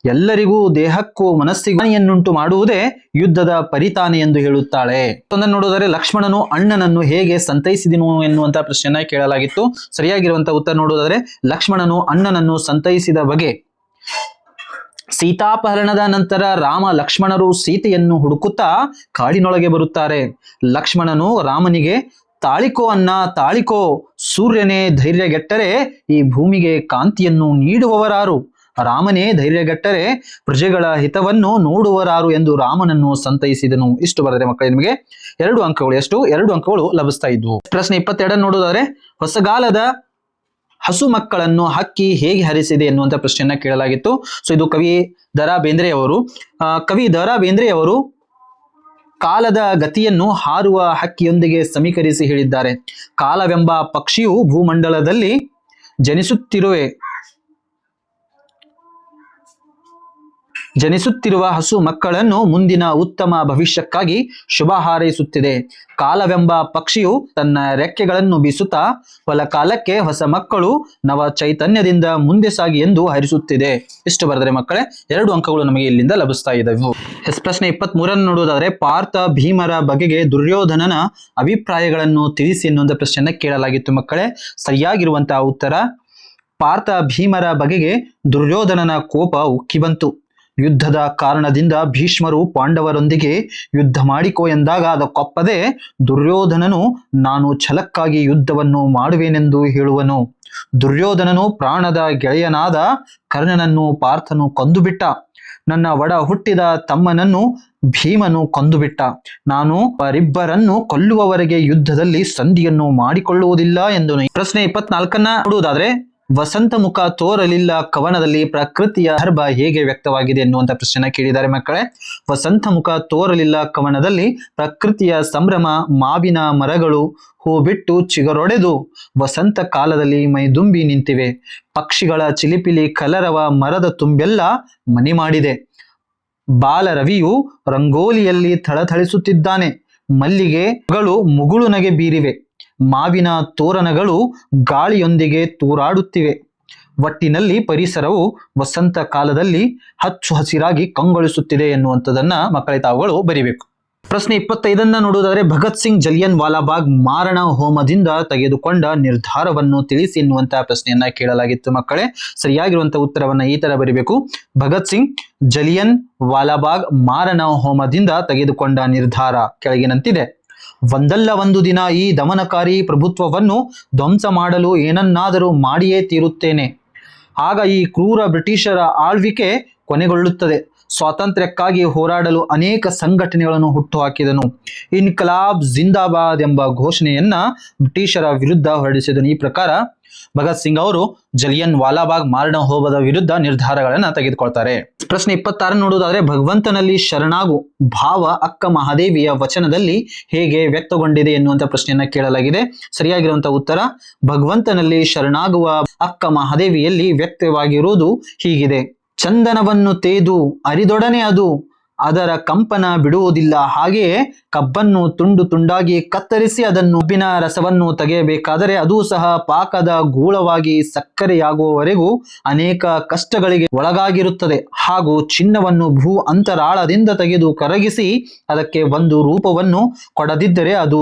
ಎಲ್ಲರಿಗೂ ದೇಹಕ್ಕೂ ಮನಸ್ಸಿಗೂ ಹಾನಿಯನ್ನುಂಟು ಮಾಡುವುದೇ ಯುದ್ಧದ ಪರಿತಾನೆ ಎಂದು ಹೇಳುತ್ತಾಳೆ. ಒಂದನ್ನು ನೋಡಿದರೆ ಲಕ್ಷ್ಮಣನು ಅಣ್ಣನನ್ನು ಹೇಗೆ ಸಂತೈಸಿದನು ಎನ್ನುವಂತಹ ಪ್ರಶ್ನೆಯನ್ನ ಕೇಳಲಾಗಿತ್ತು. ಸರಿಯಾಗಿರುವಂತಹ ಉತ್ತರ ನೋಡುವುದಾದರೆ ಲಕ್ಷ್ಮಣನು ಅಣ್ಣನನ್ನು ಸಂತೈಸಿದ ಬಗೆ. ಸೀತಾಪಹರಣದ ನಂತರ ರಾಮ ಲಕ್ಷ್ಮಣರು ಸೀತೆಯನ್ನು ಹುಡುಕುತ್ತಾ ಕಾಡಿನೊಳಗೆ ಬರುತ್ತಾರೆ. ಲಕ್ಷ್ಮಣನು ರಾಮನಿಗೆ ತಾಳಿಕೋ ಅನ್ನ, ತಾಳಿಕೋ ಸೂರ್ಯನೇ ಧೈರ್ಯಗೆಟ್ಟರೆ ಈ ಭೂಮಿಗೆ ಕಾಂತಿಯನ್ನು ನೀಡುವವರಾರು. ರಾಮನೇ ಧೈರ್ಯಗೆಟ್ಟರೆ ಪ್ರಜೆಗಳ ಹಿತವನ್ನು ನೋಡುವರಾರು ಎಂದು ರಾಮನನ್ನು ಸಂತೈಸಿದನು. ಇಷ್ಟು ಬರದೆ ಮಕ್ಕಳೇ ನಿಮಗೆ ಎರಡು ಅಂಕಗಳು. ಎಷ್ಟು? ಎರಡು ಅಂಕಗಳು ಲಭಿಸ್ತಾ ಇದ್ವು. ಪ್ರಶ್ನೆ ಇಪ್ಪತ್ತೆರಡನ್ನು ನೋಡೋದಾದ್ರೆ, ಹೊಸಗಾಲದ ಹಸು ಮಕ್ಕಳನ್ನು ಹಕ್ಕಿ ಹೇಗೆ ಹರಿಸಿದೆ ಎನ್ನುವಂತ ಪ್ರಶ್ನೆಯನ್ನ ಕೇಳಲಾಗಿತ್ತು. ಸೊ ಇದು ಕವಿ ದರಾ ಬೇಂದ್ರೆ ಅವರು ಕವಿ ದರಾ ಬೇಂದ್ರೆ ಅವರು ಕಾಲದ ಗತಿಯನ್ನು ಹಾರುವ ಹಕ್ಕಿಯೊಂದಿಗೆ ಸಮೀಕರಿಸಿ ಹೇಳಿದ್ದಾರೆ. ಕಾಲವೆಂಬ ಪಕ್ಷಿಯು ಭೂಮಂಡಲದಲ್ಲಿ ಜನಿಸುತ್ತಿರುವೆ. ಜನಿಸುತ್ತಿರುವ ಹಸು ಮಕ್ಕಳನ್ನು ಮುಂದಿನ ಉತ್ತಮ ಭವಿಷ್ಯಕ್ಕಾಗಿ ಶುಭ ಹಾರೈಸುತ್ತಿದೆ. ಕಾಲವೆಂಬ ಪಕ್ಷಿಯು ತನ್ನ ರೆಕ್ಕೆಗಳನ್ನು ಬೀಸುತ್ತಾ ಹೊಲ ಕಾಲಕ್ಕೆ ಹೊಸ ಮಕ್ಕಳು ನವ ಚೈತನ್ಯದಿಂದ ಮುಂದೆ ಸಾಗಿ ಎಂದು ಹರಿಸುತ್ತಿದೆ. ಇಷ್ಟು ಬರೆದರೆ ಮಕ್ಕಳೇ, ಎರಡು ಅಂಕಗಳು ನಮಗೆ ಇಲ್ಲಿಂದ ಲಭಿಸ್ತಾ ಇದ್ದವು ಎಸ್ ಪ್ರಶ್ನೆ ಇಪ್ಪತ್ತ್ ಮೂರನ್ನು ನೋಡುವುದಾದರೆ, ಪಾರ್ಥ ಭೀಮರ ಬಗೆಗೆ ದುರ್ಯೋಧನನ ಅಭಿಪ್ರಾಯಗಳನ್ನು ತಿಳಿಸಿ ಎನ್ನುವಂಥ ಪ್ರಶ್ನೆಯನ್ನ ಕೇಳಲಾಗಿತ್ತು ಮಕ್ಕಳೇ. ಸರಿಯಾಗಿರುವಂತಹ ಉತ್ತರ, ಪಾರ್ಥ ಭೀಮರ ಬಗೆಗೆ ದುರ್ಯೋಧನನ ಕೋಪ ಉಕ್ಕಿ ಬಂತು. ಯುದ್ಧದ ಕಾರಣದಿಂದ ಭೀಷ್ಮರು ಪಾಂಡವರೊಂದಿಗೆ ಯುದ್ಧ ಮಾಡಿಕೋ ಎಂದಾಗ ಅದಕ್ಕೊಪ್ಪದೆ ದುರ್ಯೋಧನನು, ನಾನು ಛಲಕ್ಕಾಗಿ ಯುದ್ಧವನ್ನು ಮಾಡುವೆನೆಂದು ಹೇಳುವನು. ದುರ್ಯೋಧನನು ಪ್ರಾಣದ ಗೆಳೆಯನಾದ ಕರ್ಣನನ್ನು ಪಾರ್ಥನು ಕೊಂದುಬಿಟ್ಟ. ನನ್ನ ಒಡ ಹುಟ್ಟಿದ ತಮ್ಮನನ್ನು ಭೀಮನು ಕೊಂದುಬಿಟ್ಟ. ನಾನು ಅವರಿಬ್ಬರನ್ನು ಕೊಲ್ಲುವವರೆಗೆ ಯುದ್ಧದಲ್ಲಿ ಸಂಧಿಯನ್ನು ಮಾಡಿಕೊಳ್ಳುವುದಿಲ್ಲ ಎಂದು ಪ್ರಶ್ನೆ ಇಪ್ಪತ್ನಾಲ್ಕನ್ನ ನೋಡುವುದಾದ್ರೆ ವಸಂತ ಮುಖ ತೋರಲಿಲ್ಲ, ಕವನದಲ್ಲಿ ಪ್ರಕೃತಿಯ ಗರ್ಭ ಹೇಗೆ ವ್ಯಕ್ತವಾಗಿದೆ ಎನ್ನುವಂತ ಪ್ರಶ್ನೆ ಕೇಳಿದ್ದಾರೆ ಮಕ್ಕಳೇ. ವಸಂತ ಮುಖ ತೋರಲಿಲ್ಲ, ಕವನದಲ್ಲಿ ಪ್ರಕೃತಿಯ ಸಂಭ್ರಮ, ಮಾವಿನ ಮರಗಳು ಹೂ ಬಿಟ್ಟು ಚಿಗರೊಡೆದು ವಸಂತ ಕಾಲದಲ್ಲಿ ಮೈದುಂಬಿ ನಿಂತಿವೆ. ಪಕ್ಷಿಗಳ ಚಿಲಿಪಿಲಿ ಕಲರವ ಮರದ ತುಂಬೆಲ್ಲ ಮನೆ ಮಾಡಿದೆ. ಬಾಲರವಿಯು ರಂಗೋಲಿಯಲ್ಲಿ ಥಳಥಳಿಸುತ್ತಿದ್ದಾನೆ. ಮಲ್ಲಿಗೆಗಳು ಮುಗುಳು ನಗೆ ಬೀರಿವೆ. ಮಾವಿನ ತೋರಣಗಳು ಗಾಳಿಯೊಂದಿಗೆ ತೂರಾಡುತ್ತಿವೆ. ಒಟ್ಟಿನಲ್ಲಿ ಪರಿಸರವು ವಸಂತ ಕಾಲದಲ್ಲಿ ಹಚ್ಚು ಹಸಿರಾಗಿ ಕಂಗೊಳಿಸುತ್ತಿದೆ ಎನ್ನುವಂಥದ್ದನ್ನ ಮಕ್ಕಳ ತಾವುಗಳು ಬರಿಬೇಕು. ಪ್ರಶ್ನೆ ಇಪ್ಪತ್ತೈದನ್ನ ನೋಡುವುದಾದ್ರೆ ಭಗತ್ ಸಿಂಗ್ ಜಲಿಯನ್ ವಾಲಾಬಾಗ್ ಮಾರಣ ಹೋಮದಿಂದ ತೆಗೆದುಕೊಂಡ ನಿರ್ಧಾರವನ್ನು ತಿಳಿಸಿ ಎನ್ನುವಂತಹ ಪ್ರಶ್ನೆಯನ್ನ ಕೇಳಲಾಗಿತ್ತು ಮಕ್ಕಳೇ. ಸರಿಯಾಗಿರುವಂತಹ ಉತ್ತರವನ್ನ ಈ ತರ ಬರಿಬೇಕು. ಭಗತ್ ಸಿಂಗ್ ಜಲಿಯನ್ ವಾಲಾಬಾಗ್ ಮಾರಣ ಹೋಮದಿಂದ ತೆಗೆದುಕೊಂಡ ನಿರ್ಧಾರ ಕೆಳಗಿನಂತಿದೆ. ಒಂದಲ್ಲ ಒಂದು ದಿನ ಈ ದಮನಕಾರಿ ಪ್ರಭುತ್ವವನ್ನು ಧ್ವಂಸ ಮಾಡಲು ಏನನ್ನಾದರೂ ಮಾಡಿಯೇ ತೀರುತ್ತೇನೆ. ಆಗ ಈ ಕ್ರೂರ ಬ್ರಿಟಿಷರ ಆಳ್ವಿಕೆ ಕೊನೆಗೊಳ್ಳುತ್ತದೆ. ಸ್ವಾತಂತ್ರ್ಯಕ್ಕಾಗಿ ಹೋರಾಡಲು ಅನೇಕ ಸಂಘಟನೆಗಳನ್ನು ಹುಟ್ಟುಹಾಕಿದನು. ಇನ್ಕಲಾಬ್ ಜಿಂದಾಬಾದ್ ಎಂಬ ಘೋಷಣೆಯನ್ನ ಬ್ರಿಟಿಷರ ವಿರುದ್ಧ ಹೊರಡಿಸಿದನು. ಈ ಪ್ರಕಾರ ಭಗತ್ ಸಿಂಗ್ ಅವರು ಜಲಿಯನ್ ವಾಲಾಬಾಗ್ ಮಾರಣ ಹೋಮದ ವಿರುದ್ಧ ನಿರ್ಧಾರಗಳನ್ನ ತೆಗೆದುಕೊಳ್ತಾರೆ. ಪ್ರಶ್ನೆ ಇಪ್ಪತ್ತಾರು ನೋಡುವುದಾದ್ರೆ ಭಗವಂತನಲ್ಲಿ ಶರಣಾಗು ಭಾವ ಅಕ್ಕ ಮಹಾದೇವಿಯ ವಚನದಲ್ಲಿ ಹೇಗೆ ವ್ಯಕ್ತಗೊಂಡಿದೆ ಎನ್ನುವಂತ ಪ್ರಶ್ನೆಯನ್ನ ಕೇಳಲಾಗಿದೆ. ಸರಿಯಾಗಿರುವಂತಹ ಉತ್ತರ, ಭಗವಂತನಲ್ಲಿ ಶರಣಾಗುವ ಅಕ್ಕ ಮಹಾದೇವಿಯಲ್ಲಿ ವ್ಯಕ್ತವಾಗಿರುವುದು ಹೀಗಿದೆ. ಚಂದನವನ್ನು ತೇದು ಅರಿದೊಡನೆ ಅದು ಅದರ ಕಂಪನ ಬಿಡುವುದಿಲ್ಲ. ಹಾಗೆಯೇ ಕಬ್ಬನ್ನು ತುಂಡು ತುಂಡಾಗಿ ಕತ್ತರಿಸಿ ಅದನ್ನು ಉಬ್ಬಿನ ರಸವನ್ನು ತೆಗೆಯಬೇಕಾದರೆ ಅದು ಸಹ ಪಾಕದ ಗೂಳವಾಗಿ ಸಕ್ಕರೆಯಾಗುವವರೆಗೂ ಅನೇಕ ಕಷ್ಟಗಳಿಗೆ ಒಳಗಾಗಿರುತ್ತದೆ. ಹಾಗೂ ಚಿನ್ನವನ್ನು ಭೂ ಅಂತರಾಳದಿಂದ ತೆಗೆದು ಕರಗಿಸಿ ಅದಕ್ಕೆ ಒಂದು ರೂಪವನ್ನು ಕೊಡದಿದ್ದರೆ ಅದು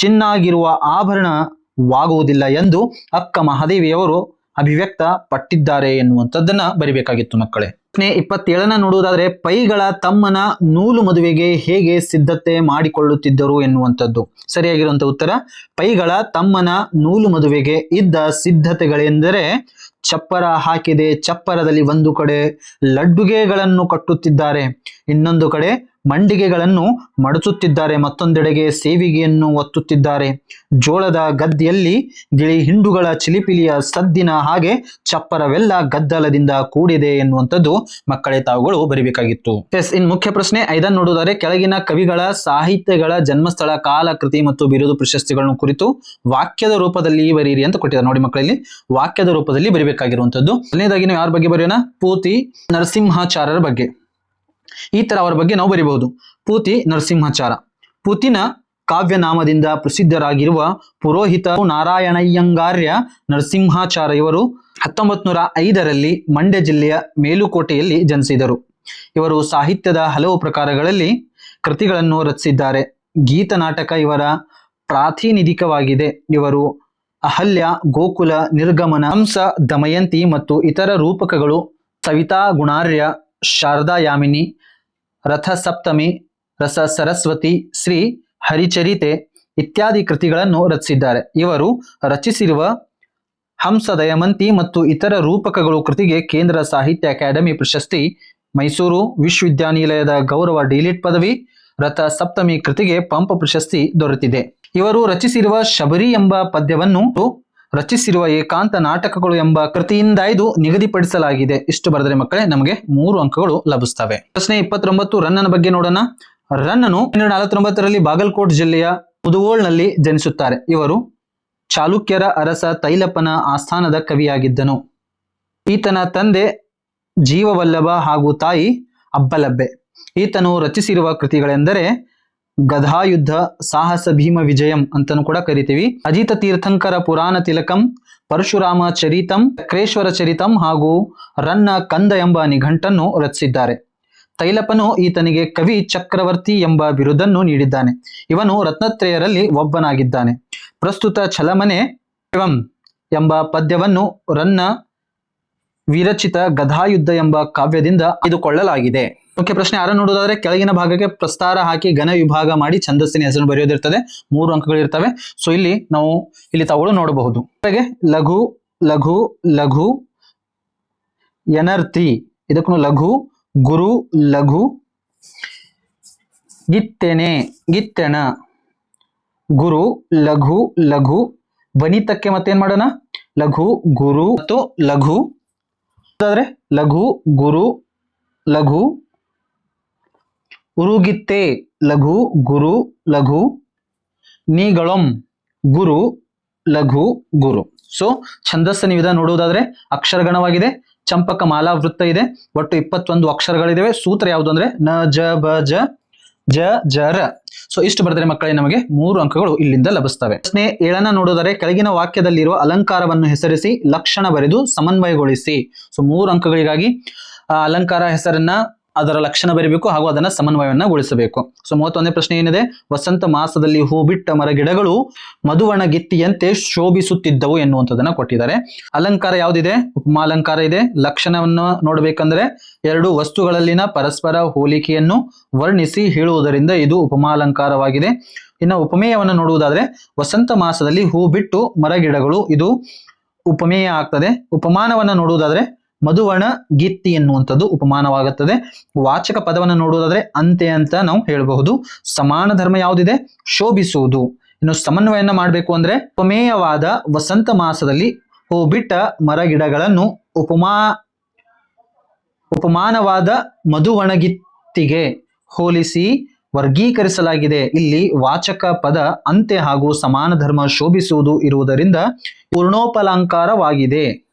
ಚಿನ್ನಾಗಿರುವ ಆಭರಣವಾಗುವುದಿಲ್ಲ ಎಂದು ಅಕ್ಕ ಮಹಾದೇವಿಯವರು ಅಭಿವ್ಯಕ್ತ ಪಟ್ಟಿದ್ದಾರೆ ಎನ್ನುವಂಥದ್ದನ್ನ ಬರಿಬೇಕಾಗಿತ್ತು ಮಕ್ಕಳೇ. ಇಪ್ಪತ್ತೇಳನ ನೋಡುವುದಾದ್ರೆ, ಪೈಗಳ ತಮ್ಮನ ನೂಲು ಮದುವೆಗೆ ಹೇಗೆ ಸಿದ್ಧತೆ ಮಾಡಿಕೊಳ್ಳುತ್ತಿದ್ದರು ಎನ್ನುವಂಥದ್ದು. ಸರಿಯಾಗಿರುವಂತ ಉತ್ತರ, ಪೈಗಳ ತಮ್ಮನ ನೂಲು ಮದುವೆಗೆ ಇದ್ದ ಸಿದ್ಧತೆಗಳೆಂದರೆ, ಚಪ್ಪರ ಹಾಕಿದೆ, ಚಪ್ಪರದಲ್ಲಿ ಒಂದು ಕಡೆ ಲಡ್ಡುಗೆಗಳನ್ನು ಕಟ್ಟುತ್ತಿದ್ದಾರೆ, ಇನ್ನೊಂದು ಕಡೆ ಮಂಡಿಗೆಗಳನ್ನು ಮಡಚುತ್ತಿದ್ದಾರೆ. ಮತ್ತೊಂದೆಡೆಗೆ ಸೇವಿಗೆಯನ್ನು ಒತ್ತುತ್ತಿದ್ದಾರೆ. ಜೋಳದ ಗದ್ದೆಯಲ್ಲಿ ಗಿಳಿ ಹಿಂಡುಗಳ ಚಿಲಿಪಿಲಿಯ ಸದ್ದಿನ ಹಾಗೆ ಚಪ್ಪರವೆಲ್ಲ ಗದ್ದಲದಿಂದ ಕೂಡಿದೆ ಎನ್ನುವಂಥದ್ದು ಮಕ್ಕಳೇ ತಾವುಗಳು ಬರಿಬೇಕಾಗಿತ್ತು. ಎಸ್ ಇನ್ ಮುಖ್ಯ ಪ್ರಶ್ನೆ, ಐದನ್ನು ನೋಡುವುದಾದ್ರೆ, ಕೆಳಗಿನ ಕವಿಗಳ ಸಾಹಿತ್ಯಗಳ ಜನ್ಮಸ್ಥಳ ಕಾಲ ಕೃತಿ ಮತ್ತು ಬಿರುದು ಪ್ರಶಸ್ತಿಗಳನ್ನು ಕುರಿತು ವಾಕ್ಯದ ರೂಪದಲ್ಲಿ ಬರೀರಿ ಅಂತ ಕೊಟ್ಟಿದ್ದಾರೆ. ನೋಡಿ ಮಕ್ಕಳಲ್ಲಿ, ವಾಕ್ಯದ ರೂಪದಲ್ಲಿ ಬರಿಬೇಕಾಗಿರುವಂತದ್ದು ಮೊದಲನೇದಾಗಿ ನಾವು ಯಾರ ಬಗ್ಗೆ ಬರೆಯೋಣ? ಪೂತಿ ನರಸಿಂಹಾಚಾರ್ಯರ ಬಗ್ಗೆ. ಈ ತರ ಅವರ ಬಗ್ಗೆ ನಾವು ಬರಿಬಹುದು. ಪೂತಿ ನರಸಿಂಹಾಚಾರ. ಪೂತಿನ ಕಾವ್ಯನಾಮದಿಂದ ಪ್ರಸಿದ್ಧರಾಗಿರುವ ಪುರೋಹಿತ ನಾರಾಯಣಯ್ಯಂಗಾರ್ಯ ನರಸಿಂಹಾಚಾರ ಇವರು ಹತ್ತೊಂಬತ್ ನೂರ ಐದರಲ್ಲಿ ಮಂಡ್ಯ ಜಿಲ್ಲೆಯ ಮೇಲುಕೋಟೆಯಲ್ಲಿ ಜನಿಸಿದರು. ಇವರು ಸಾಹಿತ್ಯದ ಹಲವು ಪ್ರಕಾರಗಳಲ್ಲಿ ಕೃತಿಗಳನ್ನು ರಚಿಸಿದ್ದಾರೆ. ಗೀತ ನಾಟಕ ಇವರ ಪ್ರಾತಿನಿಧಿಕವಾಗಿದೆ. ಇವರು ಅಹಲ್ಯ, ಗೋಕುಲ, ನಿರ್ಗಮನ, ಹಂಸ, ದಮಯಂತಿ ಮತ್ತು ಇತರ ರೂಪಕಗಳು ಸವಿತಾ ಗುಣಾರ್ಯ ಶಾರದಾ ಯಾಮಿನಿ ರಥ ಸಪ್ತಮಿ ರಸ ಸರಸ್ವತಿ, ಶ್ರೀ ಹರಿಚರಿತೆ ಇತ್ಯಾದಿ ಕೃತಿಗಳನ್ನು ರಚಿಸಿದ್ದಾರೆ. ಇವರು ರಚಿಸಿರುವ ಹಂಸ ದಯಮಂತಿ ಮತ್ತು ಇತರ ರೂಪಕಗಳು ಕೃತಿಗೆ ಕೇಂದ್ರ ಸಾಹಿತ್ಯ ಅಕಾಡೆಮಿ ಪ್ರಶಸ್ತಿ, ಮೈಸೂರು ವಿಶ್ವವಿದ್ಯಾನಿಲಯದ ಗೌರವ ಡಿಲಿಟ್ ಪದವಿ ರಥ ಸಪ್ತಮಿ ಕೃತಿಗೆ ಪಂಪ ಪ್ರಶಸ್ತಿ ದೊರೆತಿದೆ. ಇವರು ರಚಿಸಿರುವ ಶಬರಿ ಎಂಬ ಪದ್ಯವನ್ನು ರಚಿಸಿರುವ ಏಕಾಂತ ನಾಟಕಗಳು ಎಂಬ ಕೃತಿಯಿಂದಾಯ್ದು ನಿಗದಿಪಡಿಸಲಾಗಿದೆ. ಇಷ್ಟು ಬರೆದರೆ ಮಕ್ಕಳೇ, ನಮಗೆ ಮೂರು ಅಂಕಗಳು ಲಭಿಸ್ತವೆ ಪ್ರಶ್ನೆ ಇಪ್ಪತ್ತೊಂಬತ್ತು, ರನ್ನನ ಬಗ್ಗೆ ನೋಡೋಣ. ರನ್ನನು ಹನ್ನೆರಡು ನಲವತ್ತೊಂಬತ್ತರಲ್ಲಿ ಬಾಗಲಕೋಟ್ ಜಿಲ್ಲೆಯ ಮುದುಗೋಳ್ನಲ್ಲಿ ಜನಿಸುತ್ತಾರೆ. ಇವರು ಚಾಲುಕ್ಯರ ಅರಸ ತೈಲಪ್ಪನ ಆಸ್ಥಾನದ ಕವಿಯಾಗಿದ್ದನು. ಈತನ ತಂದೆ ಜೀವವಲ್ಲಭ ಹಾಗೂ ತಾಯಿ ಅಬ್ಬಲಬ್ಬೆ. ಈತನು ರಚಿಸಿರುವ ಕೃತಿಗಳೆಂದರೆ ಗದಾಯುದ್ಧ ಸಾಹಸ ಭೀಮ ವಿಜಯಂ ಅಂತನೂ ಕೂಡ ಕರಿತೀವಿ. ಅಜಿತ ತೀರ್ಥಂಕರ ಪುರಾಣ ತಿಲಕಂ, ಪರಶುರಾಮ ಚರಿತಂ, ಚಕ್ರೇಶ್ವರ ಚರಿತಂ ಹಾಗೂ ರನ್ನ ಕಂದ ಎಂಬ ನಿಘಂಟನ್ನು ರಚಿಸಿದ್ದಾರೆ. ತೈಲಪನು ಈತನಿಗೆ ಕವಿ ಚಕ್ರವರ್ತಿ ಎಂಬ ಬಿರುದನ್ನು ನೀಡಿದ್ದಾನೆ. ಇವನು ರತ್ನತ್ರಯರಲ್ಲಿ ಒಬ್ಬನಾಗಿದ್ದಾನೆ. ಪ್ರಸ್ತುತ ಛಲಮನೆ ಎಂಬ ಪದ್ಯವನ್ನು ರನ್ನ ವಿರಚಿತ ಗಧಾಯುದ್ಧ ಎಂಬ ಕಾವ್ಯದಿಂದ ಆಯ್ದುಕೊಳ್ಳಲಾಗಿದೆ. ಮುಖ್ಯ ಪ್ರಶ್ನೆ ಯಾರು ನೋಡೋದಾದ್ರೆ ಕೆಳಗಿನ ಭಾಗಕ್ಕೆ ಪ್ರಸ್ತಾರ ಹಾಕಿ ಘನ ವಿಭಾಗ ಮಾಡಿ ಛಂದಸ್ಸಿನ ಹೆಸರು ಬರೆಯೋದಿರ್ತದೆ. ಮೂರು ಅಂಕಗಳಿರ್ತವೆ ಸೊ ಇಲ್ಲಿ ನಾವು ಇಲ್ಲಿ ತಗೊಳ್ಳು ನೋಡಬಹುದು. ಲಘು ಲಘು ಲಘು, ಎನರ್ತಿ. ಇದಕ್ಕೂ ಲಘು, ಗುರು, ಲಘು, ಗಿತ್ತೆನೆ, ಗಿತ್ತೆಣ. ಗುರು, ಲಘು ಲಘು. ವನಿತಕ್ಕೆ ಮತ್ತೇನ್ ಮಾಡೋಣ? ಲಘು, ಗುರು ಮತ್ತು ಲಘು. ಅದಾದ್ರೆ ಲಘು, ಗುರು, ಲಘು, ಉರುಗಿತ್ತೆ, ಲಘು, ಗುರು, ಲಘು, ನೀಗಳಂ, ಗುರು, ಲಘು, ಗುರು. ಸೊ ಛಂದಸ್ಸ ವಿಧ ನೋಡುವುದಾದ್ರೆ ಅಕ್ಷರಗಣವಾಗಿದೆ, ಚಂಪಕ ಮಾಲಾ ವೃತ್ತ ಇದೆ, ಒಟ್ಟು ಇಪ್ಪತ್ತೊಂದು ಅಕ್ಷರಗಳಿದಾವೆ. ಸೂತ್ರ ಯಾವುದು ಅಂದ್ರೆ ನ, ಜ, ಬ, ಜ ಜ ಜರ ಸೊ ಇಷ್ಟು ಬರೆದರೆ ಮಕ್ಕಳೇ, ನಮಗೆ ಮೂರು ಅಂಕಗಳು ಇಲ್ಲಿಂದ ಲಭಿಸ್ತವೆ. ಪ್ರಶ್ನೆ ಏಳನ ನೋಡೋದರೆ ಕೆಳಗಿನ ವಾಕ್ಯದಲ್ಲಿರುವ ಅಲಂಕಾರವನ್ನು ಹೆಸರಿಸಿ ಲಕ್ಷಣ ಬರೆದು ಸಮನ್ವಯಗೊಳಿಸಿ. ಸೊ ಮೂರು ಅಂಕಗಳಿಗಾಗಿ ಅಲಂಕಾರ ಹೆಸರನ್ನ ಅದರ ಲಕ್ಷಣ ಬರೀಬೇಕು ಹಾಗೂ ಅದನ್ನ ಸಮನ್ವಯವನ್ನ ಗೊಳಿಸಬೇಕು ಸೊ ಮೂವತ್ತೊಂದನೇ ಪ್ರಶ್ನೆ ಏನಿದೆ? ವಸಂತ ಮಾಸದಲ್ಲಿ ಹೂ ಬಿಟ್ಟ ಮರಗಿಡಗಳು ಮಧುವಣ ಗಿತ್ತಿಯಂತೆ ಶೋಭಿಸುತ್ತಿದ್ದವು ಎನ್ನುವಂಥದ್ದನ್ನ ಕೊಟ್ಟಿದ್ದಾರೆ. ಅಲಂಕಾರ ಯಾವುದಿದೆ? ಉಪಮಾಲಂಕಾರ ಇದೆ. ಲಕ್ಷಣವನ್ನು ನೋಡ್ಬೇಕಂದ್ರೆ ಎರಡು ವಸ್ತುಗಳಲ್ಲಿನ ಪರಸ್ಪರ ಹೋಲಿಕೆಯನ್ನು ವರ್ಣಿಸಿ ಹೇಳುವುದರಿಂದ ಇದು ಉಪಮಾಲಂಕಾರವಾಗಿದೆ. ಇನ್ನು ಉಪಮೇಯವನ್ನು ನೋಡುವುದಾದ್ರೆ, ವಸಂತ ಮಾಸದಲ್ಲಿ ಹೂ ಬಿಟ್ಟು ಮರಗಿಡಗಳು ಇದು ಉಪಮೇಯ ಆಗ್ತದೆ. ಉಪಮಾನವನ್ನು ನೋಡುವುದಾದ್ರೆ ಮಧುವಣ ಗಿತ್ತಿ ಎನ್ನುವಂಥದ್ದು ಉಪಮಾನವಾಗುತ್ತದೆ. ವಾಚಕ ಪದವನ್ನು ನೋಡುವುದಾದ್ರೆ ಅಂತೆ ಅಂತ ನಾವು ಹೇಳಬಹುದು. ಸಮಾನ ಧರ್ಮ ಯಾವುದಿದೆ? ಶೋಭಿಸುವುದು. ಇನ್ನು ಸಮನ್ವಯನ ಮಾಡಬೇಕು ಅಂದ್ರೆ ಉಪಮೇಯವಾದ ವಸಂತ ಮಾಸದಲ್ಲಿ ಹೂ ಬಿಟ್ಟ ಮರಗಿಡಗಳನ್ನು ಉಪಮಾ, ಉಪಮಾನವಾದ ಮಧುವಣಗಿತ್ತಿಗೆ ಹೋಲಿಸಿ ವರ್ಗೀಕರಿಸಲಾಗಿದೆ. ಇಲ್ಲಿ ವಾಚಕ ಪದ ಅಂತೆ ಹಾಗೂ ಸಮಾನ ಧರ್ಮ ಶೋಭಿಸುವುದು ಇರುವುದರಿಂದ ಪೂರ್ಣೋಪಲಂಕಾರವಾಗಿದೆ.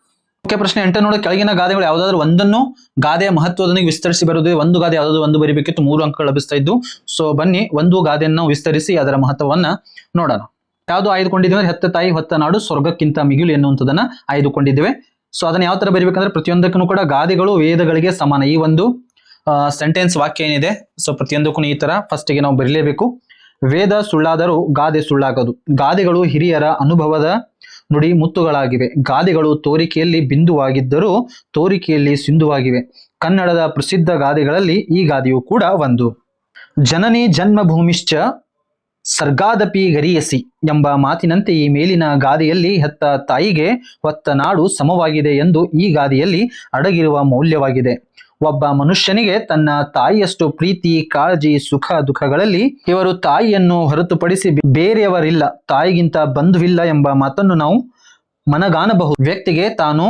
ಮುಖ್ಯ ಪ್ರಶ್ನೆ ಎಂಟ ನೋಡ. ಕೆಳಗಿನ ಗಾದೆಗಳು ಯಾವ್ದಾದ್ರು ಒಂದನ್ನು ಗಾದೆಯ ಮಹತ್ವದೊಂದಿಗೆ ವಿಸ್ತರಿಸಿ ಬರುವುದು, ಒಂದು ಗಾದೆ ಯಾವುದಾದ್ರು ಒಂದು ಬರಿಬೇಕಿತ್ತು, ಮೂರು ಅಂಕಗಳು ಲಭಿಸ್ತಾ ಇದ್ದು. ಸೊ ಬನ್ನಿ, ಒಂದು ಗಾದೆಯನ್ನು ವಿಸ್ತರಿಸಿ ಅದರ ಮಹತ್ವವನ್ನ ನೋಡೋಣ. ಯಾವುದು ಆಯ್ದುಕೊಂಡಿದ್ದೇವೆ ಅಂದ್ರೆ ಹೆತ್ತ ತಾಯಿ, ಹೊತ್ತ ನಾಡು, ಸ್ವರ್ಗಕ್ಕಿಂತ ಮಿಗಿಲು ಎನ್ನುವಂಥದ್ದನ್ನ ಆಯ್ದುಕೊಂಡಿದ್ದೇವೆ. ಸೊ ಅದನ್ನ ಯಾವ ತರ ಬರಿಬೇಕಂದ್ರೆ ಪ್ರತಿಯೊಂದಕ್ಕೂ ಕೂಡ ಗಾದೆಗಳು ವೇದಗಳಿಗೆ ಸಮಾನ. ಈ ಒಂದು ಸೆಂಟೆನ್ಸ್ ವಾಕ್ಯ ಏನಿದೆ? ಸೊ ಪ್ರತಿಯೊಂದಕ್ಕೂ ಈ ತರ ಫಸ್ಟಿಗೆ ನಾವು ಬರೀಲೇಬೇಕು. ವೇದ ಸುಳ್ಳಾದರೂ ಗಾದೆ ಸುಳ್ಳಾಗದು. ಗಾದೆಗಳು ಹಿರಿಯರ ಅನುಭವದ ನುಡಿ ಮುತ್ತುಗಳಾಗಿವೆ. ಗಾದೆಗಳು ತೋರಿಕೆಯಲ್ಲಿ ಬಿಂದುವಾಗಿದ್ದರೂ ತೋರಿಕೆಯಲ್ಲಿ ಸಿಂಧುವಾಗಿವೆ. ಕನ್ನಡದ ಪ್ರಸಿದ್ಧ ಗಾದೆಗಳಲ್ಲಿ ಈ ಗಾದೆಯೂ ಕೂಡ ಒಂದು. ಜನನಿ ಜನ್ಮಭೂಮಿಶ್ಚ ಸರ್ಗಾದಪಿ ಗರಿಯಸಿ ಎಂಬ ಮಾತಿನಂತೆ ಈ ಮೇಲಿನ ಗಾದೆಯಲ್ಲಿ ಹೆತ್ತ ತಾಯಿಗೆ ಹೊತ್ತ ನಾಡು ಸಮವಾಗಿದೆ ಎಂದು ಈ ಗಾದೆಯಲ್ಲಿ ಅಡಗಿರುವ ಮೌಲ್ಯವಾಗಿದೆ. ಒಬ್ಬ ಮನುಷ್ಯನಿಗೆ ತನ್ನ ತಾಯಿಯಷ್ಟು ಪ್ರೀತಿ, ಕಾಳಜಿ, ಸುಖ, ದುಃಖಗಳಲ್ಲಿ ಇವರು ತಾಯಿಯನ್ನು ಹೊರತುಪಡಿಸಿ ಬೇರೆಯವರಿಲ್ಲ, ತಾಯಿಗಿಂತ ಬಂಧುವಿಲ್ಲ ಎಂಬ ಮಾತನ್ನು ನಾವು ಮನಗಾಣಬಹುದು. ವ್ಯಕ್ತಿಗೆ ತಾನು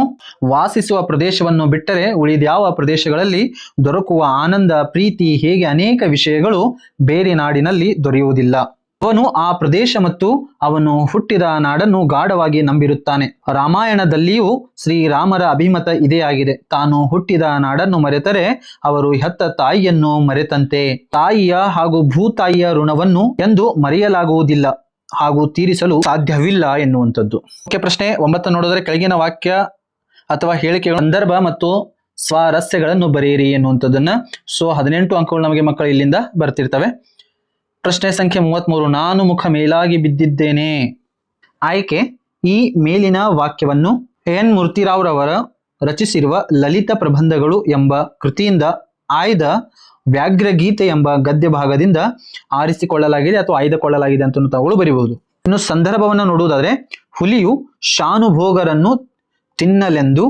ವಾಸಿಸುವ ಪ್ರದೇಶವನ್ನು ಬಿಟ್ಟರೆ ಉಳಿದ್ಯಾವ ಪ್ರದೇಶಗಳಲ್ಲಿ ದೊರಕುವ ಆನಂದ, ಪ್ರೀತಿ, ಹೇಗೆ ಅನೇಕ ವಿಷಯಗಳು ಬೇರೆ ನಾಡಿನಲ್ಲಿ ದೊರೆಯುವುದಿಲ್ಲ. ಅವನು ಆ ಪ್ರದೇಶ ಮತ್ತು ಅವನು ಹುಟ್ಟಿದ ನಾಡನ್ನು ಗಾಢವಾಗಿ ನಂಬಿರುತ್ತಾನೆ. ರಾಮಾಯಣದಲ್ಲಿಯೂ ಶ್ರೀರಾಮರ ಅಭಿಮತ ಇದೇ ಆಗಿದೆ. ತಾನು ಹುಟ್ಟಿದ ನಾಡನ್ನು ಮರೆತರೆ ಅವರು ಹೆತ್ತ ತಾಯಿಯನ್ನು ಮರೆತಂತೆ. ತಾಯಿಯ ಹಾಗೂ ಭೂತಾಯಿಯ ಋಣವನ್ನು ಎಂದು ಮರೆಯಲಾಗುವುದಿಲ್ಲ ಹಾಗೂ ತೀರಿಸಲು ಸಾಧ್ಯವಿಲ್ಲ ಎನ್ನುವಂಥದ್ದು. ಮುಖ್ಯ ಪ್ರಶ್ನೆ ಒಂಬತ್ತು ನೋಡಿದ್ರೆ ಕೆಳಗಿನ ವಾಕ್ಯ ಅಥವಾ ಹೇಳಿಕೆಗಳ ಸಂದರ್ಭ ಮತ್ತು ಸ್ವಾರಸ್ಯಗಳನ್ನು ಬರೆಯಿರಿ ಎನ್ನುವಂಥದ್ದನ್ನ. ಸೊ ಹದಿನೆಂಟು ಅಂಕಗಳು ನಮಗೆ ಮಕ್ಕಳು ಇಲ್ಲಿಂದ ಬರ್ತಿರ್ತವೆ. ಪ್ರಶ್ನೆ ಸಂಖ್ಯೆ ಮೂವತ್ಮೂರು, ನಾನು ಮುಖ ಮೇಲಾಗಿ ಬಿದ್ದಿದ್ದೇನೆ. ಆಯ್ಕೆ, ಈ ಮೇಲಿನ ವಾಕ್ಯವನ್ನು ಎನ್. ಮೂರ್ತಿರಾವ್ರವರ ರಚಿಸಿರುವ ಲಲಿತ ಪ್ರಬಂಧಗಳು ಎಂಬ ಕೃತಿಯಿಂದ ಆಯ್ದ ವ್ಯಾಘ್ರಗೀತೆ ಎಂಬ ಗದ್ಯ ಭಾಗದಿಂದ ಆರಿಸಿಕೊಳ್ಳಲಾಗಿದೆ ಅಥವಾ ಆಯ್ದುಕೊಳ್ಳಲಾಗಿದೆ ಅಂತ ತಾವುಗಳು ಬರೀಬಹುದು. ಇನ್ನು ಸಂದರ್ಭವನ್ನು ನೋಡುವುದಾದರೆ, ಹುಲಿಯು ಶಾನುಭೋಗರನ್ನು ತಿನ್ನಲೆಂದು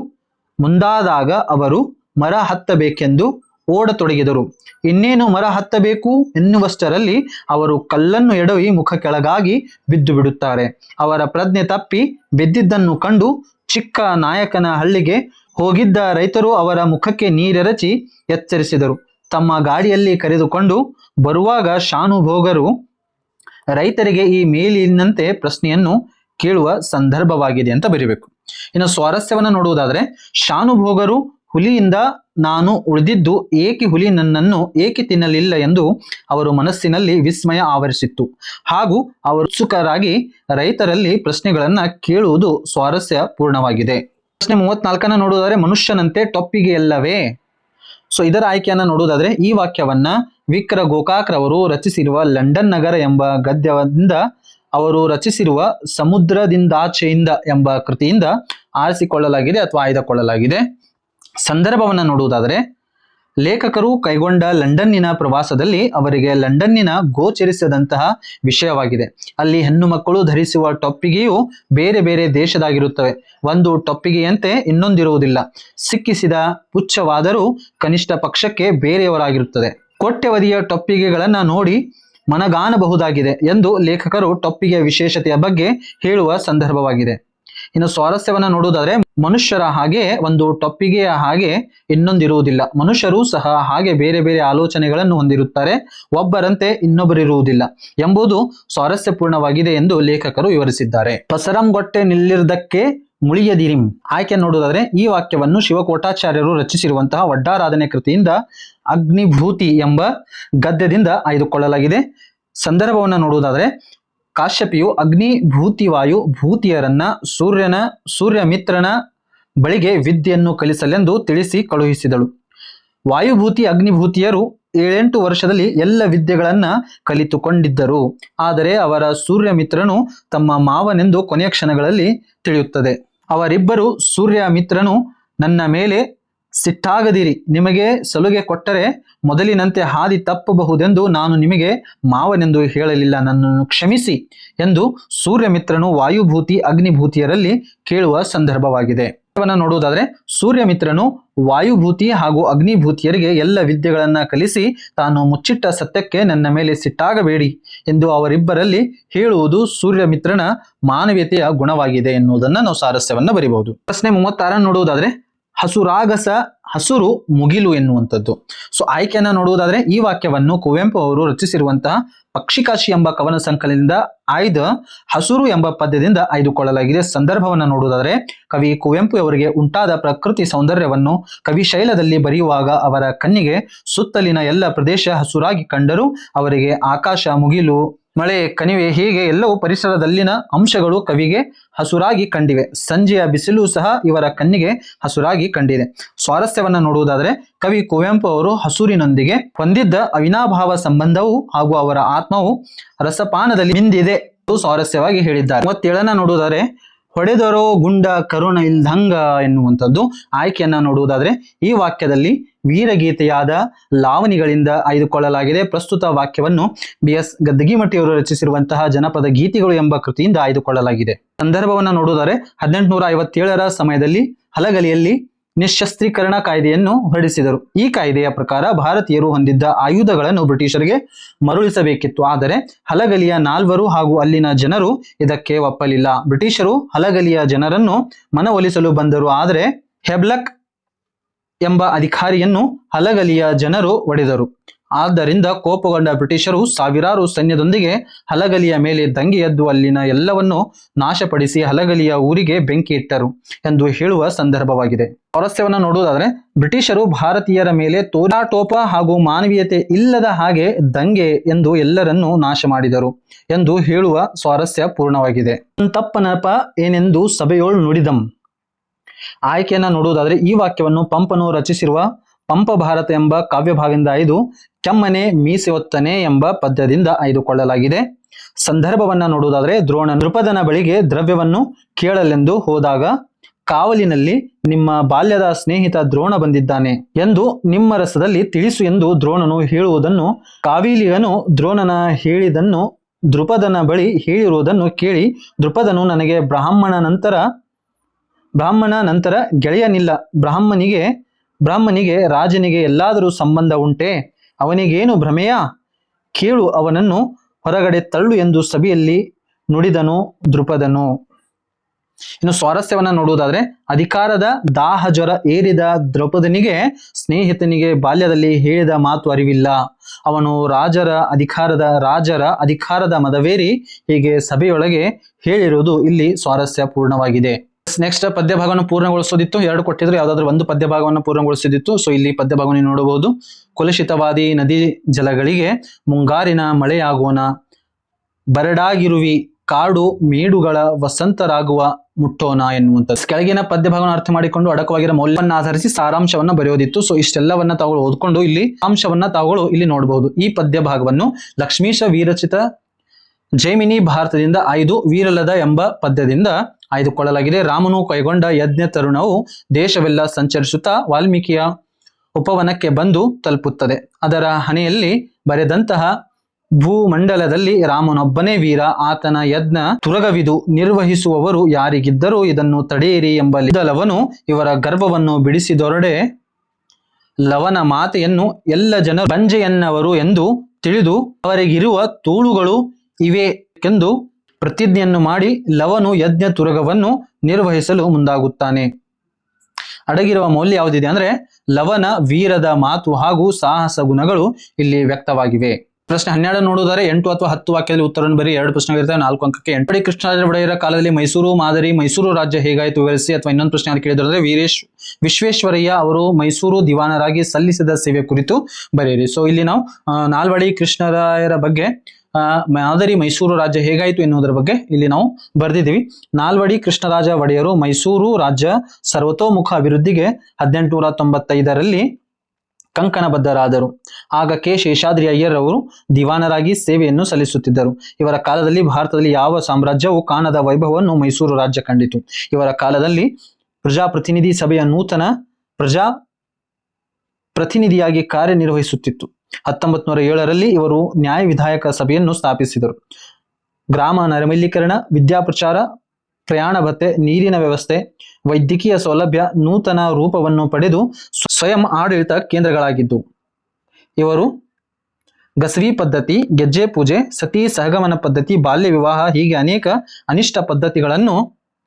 ಮುಂದಾದಾಗ ಅವರು ಮರ ಹತ್ತಬೇಕೆಂದು ಓಡತೊಡಗಿದರು. ಇನ್ನೇನು ಮರ ಹತ್ತಬೇಕು ಎನ್ನುವಷ್ಟರಲ್ಲಿ ಅವರು ಕಲ್ಲನ್ನು ಎಡವಿ ಮುಖ ಕೆಳಗಾಗಿ ಬಿದ್ದು ಬಿಡುತ್ತಾರೆ ಅವರ ಪ್ರಜ್ಞೆ ತಪ್ಪಿ ಬಿದ್ದಿದ್ದನ್ನು ಕಂಡು ಚಿಕ್ಕ ನಾಯಕನ ಹಳ್ಳಿಗೆ ಹೋಗಿದ್ದ ರೈತರು ಅವರ ಮುಖಕ್ಕೆ ನೀರೆರಚಿ ಎಚ್ಚರಿಸಿದರು. ತಮ್ಮ ಗಾಡಿಯಲ್ಲಿ ಕರೆದುಕೊಂಡು ಬರುವಾಗ ಶಾನುಭೋಗರು ರೈತರಿಗೆ ಈ ಮೇಲಿನಂತೆ ಪ್ರಶ್ನೆಯನ್ನು ಕೇಳುವ ಸಂದರ್ಭವಾಗಿದೆ ಅಂತ ಬರೀಬೇಕು. ಇನ್ನು ಸ್ವಾರಸ್ಯವನ್ನು ನೋಡುವುದಾದರೆ, ಶಾನುಭೋಗರು ಹುಲಿಯಿಂದ ನಾನು ಉಳಿದಿದ್ದು ಏಕೆ ಹುಲಿ ನನ್ನನ್ನು ಏಕೆ ತಿನ್ನಲಿಲ್ಲ ಎಂದು ಅವರು ಮನಸ್ಸಿನಲ್ಲಿ ವಿಸ್ಮಯ ಆವರಿಸಿತ್ತು. ಹಾಗೂ ಅವರು ಉತ್ಸುಕರಾಗಿ ರೈತರಲ್ಲಿ ಪ್ರಶ್ನೆಗಳನ್ನ ಕೇಳುವುದು ಸ್ವಾರಸ್ಯಪೂರ್ಣವಾಗಿದೆ. ಪ್ರಶ್ನೆ ಮೂವತ್ನಾಲ್ಕನ್ನು ನೋಡುವುದಾದ್ರೆ ಮನುಷ್ಯನಂತೆ ಟೊಪ್ಪಿಗೆಯಲ್ಲವೇ ಸೊ ಇದರ ಆಯ್ಕೆಯನ್ನ ನೋಡುವುದಾದ್ರೆ ಈ ವಾಕ್ಯವನ್ನ ವಿಕ್ರ ಗೋಕಾಕ್ರವರು ರಚಿಸಿರುವ ಲಂಡನ್ ನಗರ ಎಂಬ ಗದ್ಯದಿಂದ ಅವರು ರಚಿಸಿರುವ ಸಮುದ್ರದಿಂದಾಚೆಯಿಂದ ಎಂಬ ಕೃತಿಯಿಂದ ಆರಿಸಿಕೊಳ್ಳಲಾಗಿದೆ ಅಥವಾ ಆಯ್ದುಕೊಳ್ಳಲಾಗಿದೆ. ಸಂದರ್ಭವನ್ನು ನೋಡುವುದಾದರೆ, ಲೇಖಕರು ಕೈಗೊಂಡ ಲಂಡನ್ನಿನ ಪ್ರವಾಸದಲ್ಲಿ ಅವರಿಗೆ ಲಂಡನ್ನಿನ ಗೋಚರಿಸದಂತಹ ವಿಷಯವಾಗಿದೆ. ಅಲ್ಲಿ ಹೆಣ್ಣು ಮಕ್ಕಳು ಧರಿಸುವ ಟೊಪ್ಪಿಗೆಯು ಬೇರೆ ಬೇರೆ ದೇಶದಾಗಿರುತ್ತವೆ. ಒಂದು ಟೊಪ್ಪಿಗೆಯಂತೆ ಇನ್ನೊಂದಿರುವುದಿಲ್ಲ. ಸಿಕ್ಕಿಸಿದ ಪುಚ್ಛವಾದರೂ ಕನಿಷ್ಠ ಪಕ್ಷಕ್ಕೆ ಬೇರೆಯವರಾಗಿರುತ್ತದೆ. ಕೊಟ್ಟೆವದಿಯ ಟೊಪ್ಪಿಗೆಗಳನ್ನು ನೋಡಿ ಮನಗಾಣಬಹುದಾಗಿದೆ ಎಂದು ಲೇಖಕರು ಟೊಪ್ಪಿಗೆಯ ವಿಶೇಷತೆಯ ಬಗ್ಗೆ ಹೇಳುವ ಸಂದರ್ಭವಾಗಿದೆ. ಇನ್ನು ಸ್ವಾರಸ್ಯವನ್ನು ನೋಡುವುದಾದ್ರೆ ಮನುಷ್ಯರ ಹಾಗೆ ಒಂದು ಟೊಪ್ಪಿಗೆಯ ಹಾಗೆ ಇನ್ನೊಂದಿರುವುದಿಲ್ಲ. ಮನುಷ್ಯರು ಸಹ ಹಾಗೆ ಬೇರೆ ಬೇರೆ ಆಲೋಚನೆಗಳನ್ನು ಹೊಂದಿರುತ್ತಾರೆ. ಒಬ್ಬರಂತೆ ಇನ್ನೊಬ್ಬರಿರುವುದಿಲ್ಲ ಎಂಬುದು ಸ್ವಾರಸ್ಯಪೂರ್ಣವಾಗಿದೆ ಎಂದು ಲೇಖಕರು ವಿವರಿಸಿದ್ದಾರೆ. ಪಸರಂಗೊಟ್ಟೆ ನಿಲ್ಲಿರದಕ್ಕೆ ಮುಳಿಯದಿರಿಂ. ಆಯ್ಕೆ ನೋಡುವುದಾದ್ರೆ ಈ ವಾಕ್ಯವನ್ನು ಶಿವಕೋಟಾಚಾರ್ಯರು ರಚಿಸಿರುವಂತಹ ಒಡ್ಡಾರಾಧನೆ ಕೃತಿಯಿಂದ ಅಗ್ನಿಭೂತಿ ಎಂಬ ಗದ್ಯದಿಂದ ಆಯ್ದುಕೊಳ್ಳಲಾಗಿದೆ. ಸಂದರ್ಭವನ್ನು ನೋಡುವುದಾದ್ರೆ ಕಾಶ್ಯಪಿಯು ಅಗ್ನಿ, ಭೂತಿವಾಯು, ಭೂತಿಯರನ್ನ, ಸೂರ್ಯನ ಸೂರ್ಯ ಮಿತ್ರನ ಬಳಿಗೆ ವಿದ್ಯೆಯನ್ನು ಕಲಿಸಲೆಂದು ತಿಳಿಸಿ ಕಳುಹಿಸಿದಳು. ವಾಯುಭೂತಿ, ಅಗ್ನಿಭೂತಿಯರು ಏಳೆಂಟು ವರ್ಷದಲ್ಲಿ ಎಲ್ಲ ವಿದ್ಯೆಗಳನ್ನ ಕಲಿತುಕೊಂಡಿದ್ದರು. ಆದರೆ ಅವರ ಸೂರ್ಯ ಮಿತ್ರನು ತಮ್ಮ ಮಾವನೆಂದು ಕೊನೆಯ ಕ್ಷಣಗಳಲ್ಲಿ ತಿಳಿಯುತ್ತದೆ. ಅವರಿಬ್ಬರು ಸೂರ್ಯ ಮಿತ್ರನು ನನ್ನ ಮೇಲೆ ಸಿಟ್ಟಾಗದಿರಿ. ನಿಮಗೆ ಸಲುಗೆ ಕೊಟ್ಟರೆ ಮೊದಲಿನಂತೆ ಹಾದಿ ತಪ್ಪಬಹುದೆಂದು ನಾನು ನಿಮಗೆ ಮಾವನೆಂದು ಹೇಳಲಿಲ್ಲ. ನನ್ನನ್ನು ಕ್ಷಮಿಸಿ ಎಂದು ಸೂರ್ಯಮಿತ್ರನು ವಾಯುಭೂತಿ, ಅಗ್ನಿಭೂತಿಯರಲ್ಲಿ ಕೇಳುವ ಸಂದರ್ಭವಾಗಿದೆ. ನೋಡುವುದಾದರೆ, ಸೂರ್ಯಮಿತ್ರನು ವಾಯುಭೂತಿ ಹಾಗೂ ಅಗ್ನಿಭೂತಿಯರಿಗೆ ಎಲ್ಲ ವಿದ್ಯೆಗಳನ್ನ ಕಲಿಸಿ ತಾನು ಮುಚ್ಚಿಟ್ಟ ಸತ್ಯಕ್ಕೆ ನನ್ನ ಮೇಲೆ ಸಿಟ್ಟಾಗಬೇಡಿ ಎಂದು ಅವರಿಬ್ಬರಲ್ಲಿ ಹೇಳುವುದು ಸೂರ್ಯಮಿತ್ರನ ಮಾನವೀಯತೆಯ ಗುಣವಾಗಿದೆ ಎನ್ನುವುದನ್ನು ನಾವು ಸಾರಸ್ಯವನ್ನು ಬರಿಬಹುದು. ಪ್ರಶ್ನೆ ಮೂವತ್ತಾರನ್ನು ನೋಡುವುದಾದ್ರೆ ಹಸುರಾಗಸ ಹಸುರು ಮುಗಿಲು ಎನ್ನುವಂಥದ್ದು. ಸೊ ಆಯ್ಕೆಯನ್ನ ನೋಡುವುದಾದ್ರೆ ಈ ವಾಕ್ಯವನ್ನು ಕುವೆಂಪು ಅವರು ರಚಿಸಿರುವಂತಹ ಪಕ್ಷಿಕಾಶಿ ಎಂಬ ಕವನ ಸಂಕಲನದಿಂದ ಆಯ್ದ ಹಸುರು ಎಂಬ ಪದ್ಯದಿಂದ ಆಯ್ದುಕೊಳ್ಳಲಾಗಿದೆ. ಸಂದರ್ಭವನ್ನು ನೋಡುವುದಾದರೆ ಕವಿ ಕುವೆಂಪು ಅವರಿಗೆ ಉಂಟಾದ ಪ್ರಕೃತಿ ಸೌಂದರ್ಯವನ್ನು ಕವಿ ಶೈಲದಲ್ಲಿ ಬರೆಯುವಾಗ ಅವರ ಕಣ್ಣಿಗೆ ಸುತ್ತಲಿನ ಎಲ್ಲ ಪ್ರದೇಶ ಹಸುರಾಗಿ ಕಂಡರೂ ಅವರಿಗೆ ಆಕಾಶ ಮುಗಿಲು ಮಳೆ, ಕಣಿವೆ ಹೀಗೆ ಎಲ್ಲವೂ ಪರಿಸರದಲ್ಲಿನ ಅಂಶಗಳು ಕವಿಗೆ ಹಸುರಾಗಿ ಕಂಡಿವೆ. ಸಂಜೆಯ ಬಿಸಿಲು ಸಹ ಇವರ ಕಣ್ಣಿಗೆ ಹಸುರಾಗಿ ಕಂಡಿದೆ. ಸ್ವಾರಸ್ಯವನ್ನು ನೋಡುವುದಾದರೆ, ಕವಿ ಕುವೆಂಪು ಅವರು ಹಸುರಿನೊಂದಿಗೆ ಹೊಂದಿದ್ದ ಅವಿನಾಭಾವ ಸಂಬಂಧವು ಹಾಗೂ ಅವರ ಆತ್ಮವು ರಸಪಾನದಲ್ಲಿ ಮಿಂದಿದೆ ಸ್ವಾರಸ್ಯವಾಗಿ ಹೇಳಿದ್ದಾರೆ. ಮೂವತ್ತೇಳನ ನೋಡುವುದಾದರೆ ಹೊಡೆದರೋ ಗುಂಡ ಕರುಣ ಇಲ್ದಂಗ ಎನ್ನುವಂಥದ್ದು ಆಯ್ಕೆಯನ್ನ ನೋಡುವುದಾದ್ರೆ ಈ ವಾಕ್ಯದಲ್ಲಿ ವೀರಗೀತೆಯಾದ ಲಾವಣಿಗಳಿಂದ ಆಯ್ದುಕೊಳ್ಳಲಾಗಿದೆ. ಪ್ರಸ್ತುತ ವಾಕ್ಯವನ್ನು ಬಿ ಎಸ್ ಗದ್ದಗಿಮಟ್ಟಿಯವರು ರಚಿಸಿರುವಂತಹ ಜನಪದ ಗೀತೆಗಳು ಎಂಬ ಕೃತಿಯಿಂದ ಆಯ್ದುಕೊಳ್ಳಲಾಗಿದೆ. ಸಂದರ್ಭವನ್ನು ನೋಡುವುದಾದ್ರೆ ಹದಿನೆಂಟುನೂರ ಐವತ್ತೇಳರ ಸಮಯದಲ್ಲಿ ಹಲಗಲಿಯಲ್ಲಿ ನಿಶಸ್ತ್ರೀಕರಣ ಕಾಯ್ದೆಯನ್ನು ಹೊರಡಿಸಿದರು. ಈ ಕಾಯ್ದೆಯ ಪ್ರಕಾರ ಭಾರತೀಯರು ಹೊಂದಿದ್ದ ಆಯುಧಗಳನ್ನು ಬ್ರಿಟಿಷರಿಗೆ ಮರುಳಿಸಬೇಕಿತ್ತು. ಆದರೆ ಹಲಗಲಿಯ ನಾಲ್ವರು ಹಾಗೂ ಅಲ್ಲಿನ ಜನರು ಇದಕ್ಕೆ ಒಪ್ಪಲಿಲ್ಲ. ಬ್ರಿಟಿಷರು ಹಲಗಲಿಯ ಜನರನ್ನು ಮನವೊಲಿಸಲು ಬಂದರು. ಆದರೆ ಹೆಬ್ಲಕ್ ಎಂಬ ಅಧಿಕಾರಿಯನ್ನು ಹಲಗಲಿಯ ಜನರು ಒಡೆದರು. ಆದ್ದರಿಂದ ಕೋಪಗೊಂಡ ಬ್ರಿಟಿಷರು ಸಾವಿರಾರು ಸೈನ್ಯದೊಂದಿಗೆ ಹಲಗಲಿಯ ಮೇಲೆ ದಂಗೆ ಎದ್ದು ಅಲ್ಲಿನ ಎಲ್ಲವನ್ನೂ ನಾಶಪಡಿಸಿ ಹಲಗಲಿಯ ಊರಿಗೆ ಬೆಂಕಿ ಇಟ್ಟರು ಎಂದು ಹೇಳುವ ಸಂದರ್ಭವಾಗಿದೆ. ಸ್ವಾರಸ್ಯವನ್ನು ನೋಡುವುದಾದರೆ, ಬ್ರಿಟಿಷರು ಭಾರತೀಯರ ಮೇಲೆ ತೋರಾಟೋಪ ಹಾಗೂ ಮಾನವೀಯತೆ ಇಲ್ಲದ ಹಾಗೆ ದಂಗೆ ಎಂದು ಎಲ್ಲರನ್ನೂ ನಾಶ ಮಾಡಿದರು ಎಂದು ಹೇಳುವ ಸ್ವಾರಸ್ಯ ಪೂರ್ಣವಾಗಿದೆ. ತಪ್ಪನಪ ಏನೆಂದು ಸಭೆಯೋಳು ನುಡಿದಂ. ಆಯ್ಕೆಯನ್ನು ನೋಡುವುದಾದರೆ, ಈ ವಾಕ್ಯವನ್ನು ಪಂಪನು ರಚಿಸಿರುವ ಪಂಪ ಭಾರತ ಎಂಬ ಕಾವ್ಯಭಾಗದಿಂದ ಆಯ್ದು ಕೆಮ್ಮನೆ ಮೀಸೆ ಒತ್ತನೆ ಎಂಬ ಪದ್ಯದಿಂದ ಆಯ್ದುಕೊಳ್ಳಲಾಗಿದೆ. ಸಂದರ್ಭವನ್ನ ನೋಡುವುದಾದರೆ ದ್ರೋಣ ನೃಪದನ ಬಳಿಗೆ ದ್ರವ್ಯವನ್ನು ಕೇಳಲೆಂದು ಹೋದಾಗ ಕಾವಲಿನಲ್ಲಿ ನಿಮ್ಮ ಬಾಲ್ಯದ ಸ್ನೇಹಿತ ದ್ರೋಣ ಬಂದಿದ್ದಾನೆ ಎಂದು ನಿಮ್ಮ ರಸದಲ್ಲಿ ತಿಳಿಸು ಎಂದು ದ್ರೋಣನು ಹೇಳುವುದನ್ನು ಕಾವೀಲಿಯನು ದ್ರೋಣನ ಹೇಳಿದನ್ನು ದೃಪದನ ಬಳಿ ಹೇಳಿರುವುದನ್ನು ಕೇಳಿ ದೃಪದನು ನನಗೆ ಬ್ರಾಹ್ಮಣ ನಂತರ ಬ್ರಾಹ್ಮಣ ನಂತರ ಗೆಳೆಯನಿಲ್ಲ. ಬ್ರಾಹ್ಮನಿಗೆ ಬ್ರಾಹ್ಮನಿಗೆ, ರಾಜನಿಗೆ ಎಲ್ಲಾದರೂ ಸಂಬಂಧ ಉಂಟೆ? ಅವನಿಗೇನು ಭ್ರಮೆಯ? ಕೇಳು ಅವನನ್ನು ಹೊರಗಡೆ ತಳ್ಳು ಎಂದು ಸಭೆಯಲ್ಲಿ ನುಡಿದನು ದೃಪದನು ಇನ್ನು ಸ್ವಾರಸ್ಯವನ್ನ ನೋಡುವುದಾದ್ರೆ, ಅಧಿಕಾರದ ದಾಹ ಜ್ವರ ಏರಿದ ದ್ರೌಪದನಿಗೆ ಸ್ನೇಹಿತನಿಗೆ ಬಾಲ್ಯದಲ್ಲಿ ಹೇಳಿದ ಮಾತು ಅರಿವಿಲ್ಲ. ಅವನು ರಾಜರ ಅಧಿಕಾರದ ರಾಜರ ಅಧಿಕಾರದ ಮದವೇರಿ ಹೀಗೆ ಸಭೆಯೊಳಗೆ ಹೇಳಿರುವುದು ಇಲ್ಲಿ ಸ್ವಾರಸ್ಯ ಪೂರ್ಣವಾಗಿದೆ ನೆಕ್ಸ್ಟ್ ಪದ್ಯ ಭಾಗವನ್ನು ಪೂರ್ಣಗೊಳಿಸೋದಿತ್ತು. ಎರಡು ಕೊಟ್ಟಿದ್ರು, ಯಾವ್ದಾದ್ರು ಒಂದು ಪದ್ಯ ಭಾಗವನ್ನು ಪೂರ್ಣಗೊಳಿಸಿದಿತ್ತು ಸೊ ಇಲ್ಲಿ ಪದ್ಯ ಭಾಗವನ್ನು ನೋಡಬಹುದು. ಕುಲುಷಿತವಾದಿ ನದಿ ಜಲಗಳಿಗೆ ಮುಂಗಾರಿನ ಮಳೆಯಾಗೋಣ ಬರಡಾಗಿರುವಿ ಕಾಡು ಮೇಡುಗಳ ವಸಂತರಾಗುವ ಮುಟ್ಟೋಣ ಎನ್ನುವಂಥದ್ದು. ಕೆಳಗಿನ ಪದ್ಯ ಭಾಗವನ್ನು ಅರ್ಥ ಮಾಡಿಕೊಂಡು ಅಡಕವಾಗಿರೋ ಮೌಲ್ಯವನ್ನು ಆಧರಿಸಿ ಸಾರಾಂಶವನ್ನ ಬರೆಯೋದಿತ್ತು. ಸೊ ಇಷ್ಟೆಲ್ಲವನ್ನ ತಾವುಗಳು ಓದ್ಕೊಂಡು ಇಲ್ಲಿ ಅಂಶವನ್ನ ತಾವುಗಳು ಇಲ್ಲಿ ನೋಡಬಹುದು. ಈ ಪದ್ಯ ಭಾಗವನ್ನು ಲಕ್ಷ್ಮೀಶ ವೀರಚಿತ ಜೈಮಿನಿ ಭಾರತದಿಂದ ಆಯ್ದು ವೀರಲದ ಎಂಬ ಪದ್ಯದಿಂದ ಆಯ್ದುಕೊಳ್ಳಲಾಗಿದೆ. ರಾಮನು ಕೈಗೊಂಡ ಯಜ್ಞ ತರುಣವು ದೇಶವೆಲ್ಲ ಸಂಚರಿಸುತ್ತಾ ವಾಲ್ಮೀಕಿಯ ಉಪವನಕ್ಕೆ ಬಂದು ತಲುಪುತ್ತದೆ. ಅದರ ಹಣೆಯಲ್ಲಿ ಬರೆದಂತಹ ಭೂಮಂಡಲದಲ್ಲಿ ರಾಮನೊಬ್ಬನೇ ವೀರ. ಆತನ ಯಜ್ಞ ತುರಗವಿದು ನಿರ್ವಹಿಸುವವರು ಯಾರಿಗಿದ್ದರೂ ಇದನ್ನು ತಡೆಯಿರಿ ಎಂಬ ಲಿದಲವನು ಇವರ ಗರ್ವವನ್ನು ಬಿಡಿಸಿದೊರಡೆ ಲವನ ಮಾತೆಯನ್ನು ಎಲ್ಲ ಜನರು ಬಂಜೆಯನ್ನವರು ಎಂದು ತಿಳಿದು ಅವರಿಗಿರುವ ತೂಳುಗಳು ಇವೆ ಎಂದು ಪ್ರತಿಜ್ಞೆಯನ್ನು ಮಾಡಿ ಲವನು ಯಜ್ಞ ತುರಗವನ್ನು ನಿರ್ವಹಿಸಲು ಮುಂದಾಗುತ್ತಾನೆ. ಅಡಗಿರುವ ಮೌಲ್ಯ ಯಾವುದಿದೆ ಅಂದ್ರೆ ಲವನ, ವೀರದ ಮಾತು ಹಾಗೂ ಸಾಹಸ ಗುಣಗಳು ಇಲ್ಲಿ ವ್ಯಕ್ತವಾಗಿವೆ. ಪ್ರಶ್ನೆ ಹನ್ನೆರಡು ನೋಡುವುದಾರೆ ಎಂಟು ಅಥವಾ ಹತ್ತು ವಾಕ್ಯದಲ್ಲಿ ಉತ್ತರವನ್ನು ಬರೀ ಎರಡು ಪ್ರಶ್ನೆಗಳಿರ್ತವೆ ನಾಲ್ಕು ಅಂಕಕ್ಕೆ ಎಂಟಡಿ ಕೃಷ್ಣರಾಜ ಒಡೆಯರ ಕಾಲದಲ್ಲಿ ಮೈಸೂರು, ಮಾದರಿ, ಮೈಸೂರು ರಾಜ್ಯ ಹೇಗಾಯಿತು ವಿವರಿಸಿ, ಅಥವಾ ಇನ್ನೊಂದು ಪ್ರಶ್ನೆ ಕೇಳಿದ್ರೆ ವೀರೇಶ್, ವಿಶ್ವೇಶ್ವರಯ್ಯ ಅವರು ಮೈಸೂರು ದಿವಾನರಾಗಿ ಸಲ್ಲಿಸಿದ ಸೇವೆ ಕುರಿತು ಬರೆಯಿರಿ. ಸೊ ಇಲ್ಲಿ ನಾವು ನಾಲ್ವಡಿ ಕೃಷ್ಣರಾಯರ ಬಗ್ಗೆ ಮಾದರಿ ಮೈಸೂರು ರಾಜ್ಯ ಹೇಗಾಯಿತು ಎನ್ನುವುದರ ಬಗ್ಗೆ ಇಲ್ಲಿ ನಾವು ಬರೆದಿದ್ದೀವಿ. ನಾಲ್ವಡಿ ಕೃಷ್ಣರಾಜ ಒಡೆಯರು ಮೈಸೂರು ರಾಜ್ಯ ಸರ್ವತೋಮುಖ ಅಭಿವೃದ್ಧಿಗೆ ಹದಿನೆಂಟುನೂರ ತೊಂಬತ್ತೈದರಲ್ಲಿ ಕಂಕಣಬದ್ಧರಾದರು. ಆಗ ಕೆ. ಶೇಷಾದ್ರಿ ಅಯ್ಯರ್ ಅವರು ದಿವಾನರಾಗಿ ಸೇವೆಯನ್ನು ಸಲ್ಲಿಸುತ್ತಿದ್ದರು. ಇವರ ಕಾಲದಲ್ಲಿ ಭಾರತದಲ್ಲಿ ಯಾವ ಸಾಮ್ರಾಜ್ಯವು ಕಾಣದ ವೈಭವವನ್ನು ಮೈಸೂರು ರಾಜ್ಯ ಕಂಡಿತು. ಇವರ ಕಾಲದಲ್ಲಿ ಪ್ರಜಾಪ್ರತಿನಿಧಿ ಸಭೆಯ ನೂತನ ಪ್ರಜಾ ಪ್ರತಿನಿಧಿಯಾಗಿ ಕಾರ್ಯನಿರ್ವಹಿಸುತ್ತಿತ್ತು. ಹತ್ತೊಂಬತ್ ನೂರ ಏಳರಲ್ಲಿ ಇವರು ನ್ಯಾಯ ವಿಧಾಯಕ ಸಭೆಯನ್ನು ಸ್ಥಾಪಿಸಿದರು. ಗ್ರಾಮ ನರಮಿಲೀಕರಣ ವಿದ್ಯಾಪ್ರಚಾರ ಪ್ರಯಾಣ ಭತ್ತೆ, ನೀರಿನ ವ್ಯವಸ್ಥೆ, ವೈದ್ಯಕೀಯ ಸೌಲಭ್ಯ, ನೂತನ ರೂಪವನ್ನು ಪಡೆದು ಸ್ವಯಂ ಆಡಳಿತ ಕೇಂದ್ರಗಳಾಗಿದ್ದು, ಇವರು ಗಸವಿ ಪದ್ಧತಿ, ಗೆಜ್ಜೆ ಪೂಜೆ, ಸತಿ ಸಹಗಮನ ಪದ್ಧತಿ, ಬಾಲ್ಯ ವಿವಾಹ ಹೀಗೆ ಅನೇಕ ಅನಿಷ್ಟ ಪದ್ಧತಿಗಳನ್ನು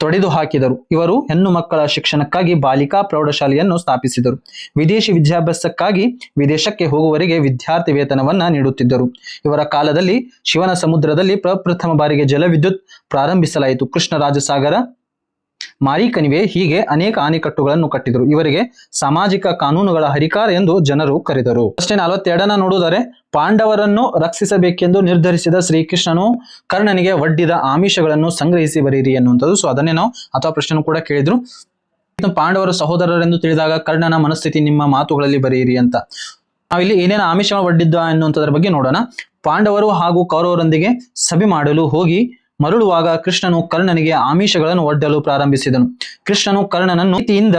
ತೊಡೆದು ಹಾಕಿದರು. ಇವರು ಹೆಣ್ಣು ಮಕ್ಕಳ ಶಿಕ್ಷಣಕ್ಕಾಗಿ ಬಾಲಿಕಾ ಪ್ರೌಢಶಾಲೆಯನ್ನು ಸ್ಥಾಪಿಸಿದರು. ವಿದೇಶಿ ವಿದ್ಯಾಭ್ಯಾಸಕ್ಕಾಗಿ ವಿದೇಶಕ್ಕೆ ಹೋಗುವವರಿಗೆ ವಿದ್ಯಾರ್ಥಿ ವೇತನವನ್ನ ನೀಡುತ್ತಿದ್ದರು. ಇವರ ಕಾಲದಲ್ಲಿ ಶಿವನ ಸಮುದ್ರದಲ್ಲಿ ಪ್ರಪ್ರಥಮ ಬಾರಿಗೆ ಜಲವಿದ್ಯುತ್ ಪ್ರಾರಂಭಿಸಲಾಯಿತು. ಕೃಷ್ಣರಾಜಸಾಗರ ಮಾರಿಕಣಿವೆ ಹೀಗೆ ಅನೇಕ ಅಣೆಕಟ್ಟುಗಳನ್ನು ಕಟ್ಟಿದರು. ಇವರಿಗೆ ಸಾಮಾಜಿಕ ಕಾನೂನುಗಳ ಹರಿಕಾರ ಎಂದು ಜನರು ಕರೆದರು. ಅಷ್ಟೇ ನಲವತ್ತೆರಡನ ನೋಡುವುದರೆ ಪಾಂಡವರನ್ನು ರಕ್ಷಿಸಬೇಕೆಂದು ನಿರ್ಧರಿಸಿದ ಶ್ರೀಕೃಷ್ಣನು ಕರ್ಣನಿಗೆ ಒಡ್ಡಿದ ಆಮಿಷಗಳನ್ನು ಸಂಗ್ರಹಿಸಿ ಬರೀರಿ ಎನ್ನುವಂಥದ್ದು. ಸೊ ಅದನ್ನೇ ನಾವು ಅಥವಾ ಪ್ರಶ್ನೆ ಕೂಡ ಕೇಳಿದ್ರು. ಪಾಂಡವರು ಸಹೋದರರೆಂದು ತಿಳಿದಾಗ ಕರ್ಣನ ಮನಸ್ಥಿತಿ ನಿಮ್ಮ ಮಾತುಗಳಲ್ಲಿ ಬರೆಯಿರಿ ಅಂತ. ನಾವಿಲ್ಲಿ ಏನೇನು ಆಮಿಷ ಒಡ್ಡಿದ್ದ ಎನ್ನುವಂಥದ್ರ ಬಗ್ಗೆ ನೋಡೋಣ. ಪಾಂಡವರು ಹಾಗೂ ಕೌರವರೊಂದಿಗೆ ಸಭೆ ಮಾಡಲು ಹೋಗಿ ಮರಳುವಾಗ ಕೃಷ್ಣನು ಕರ್ಣನಿಗೆ ಆಮಿಷಗಳನ್ನು ಒಡ್ಡಲು ಪ್ರಾರಂಭಿಸಿದನು. ಕೃಷ್ಣನು ಕರ್ಣನನ್ನು ನೀತಿಯಿಂದ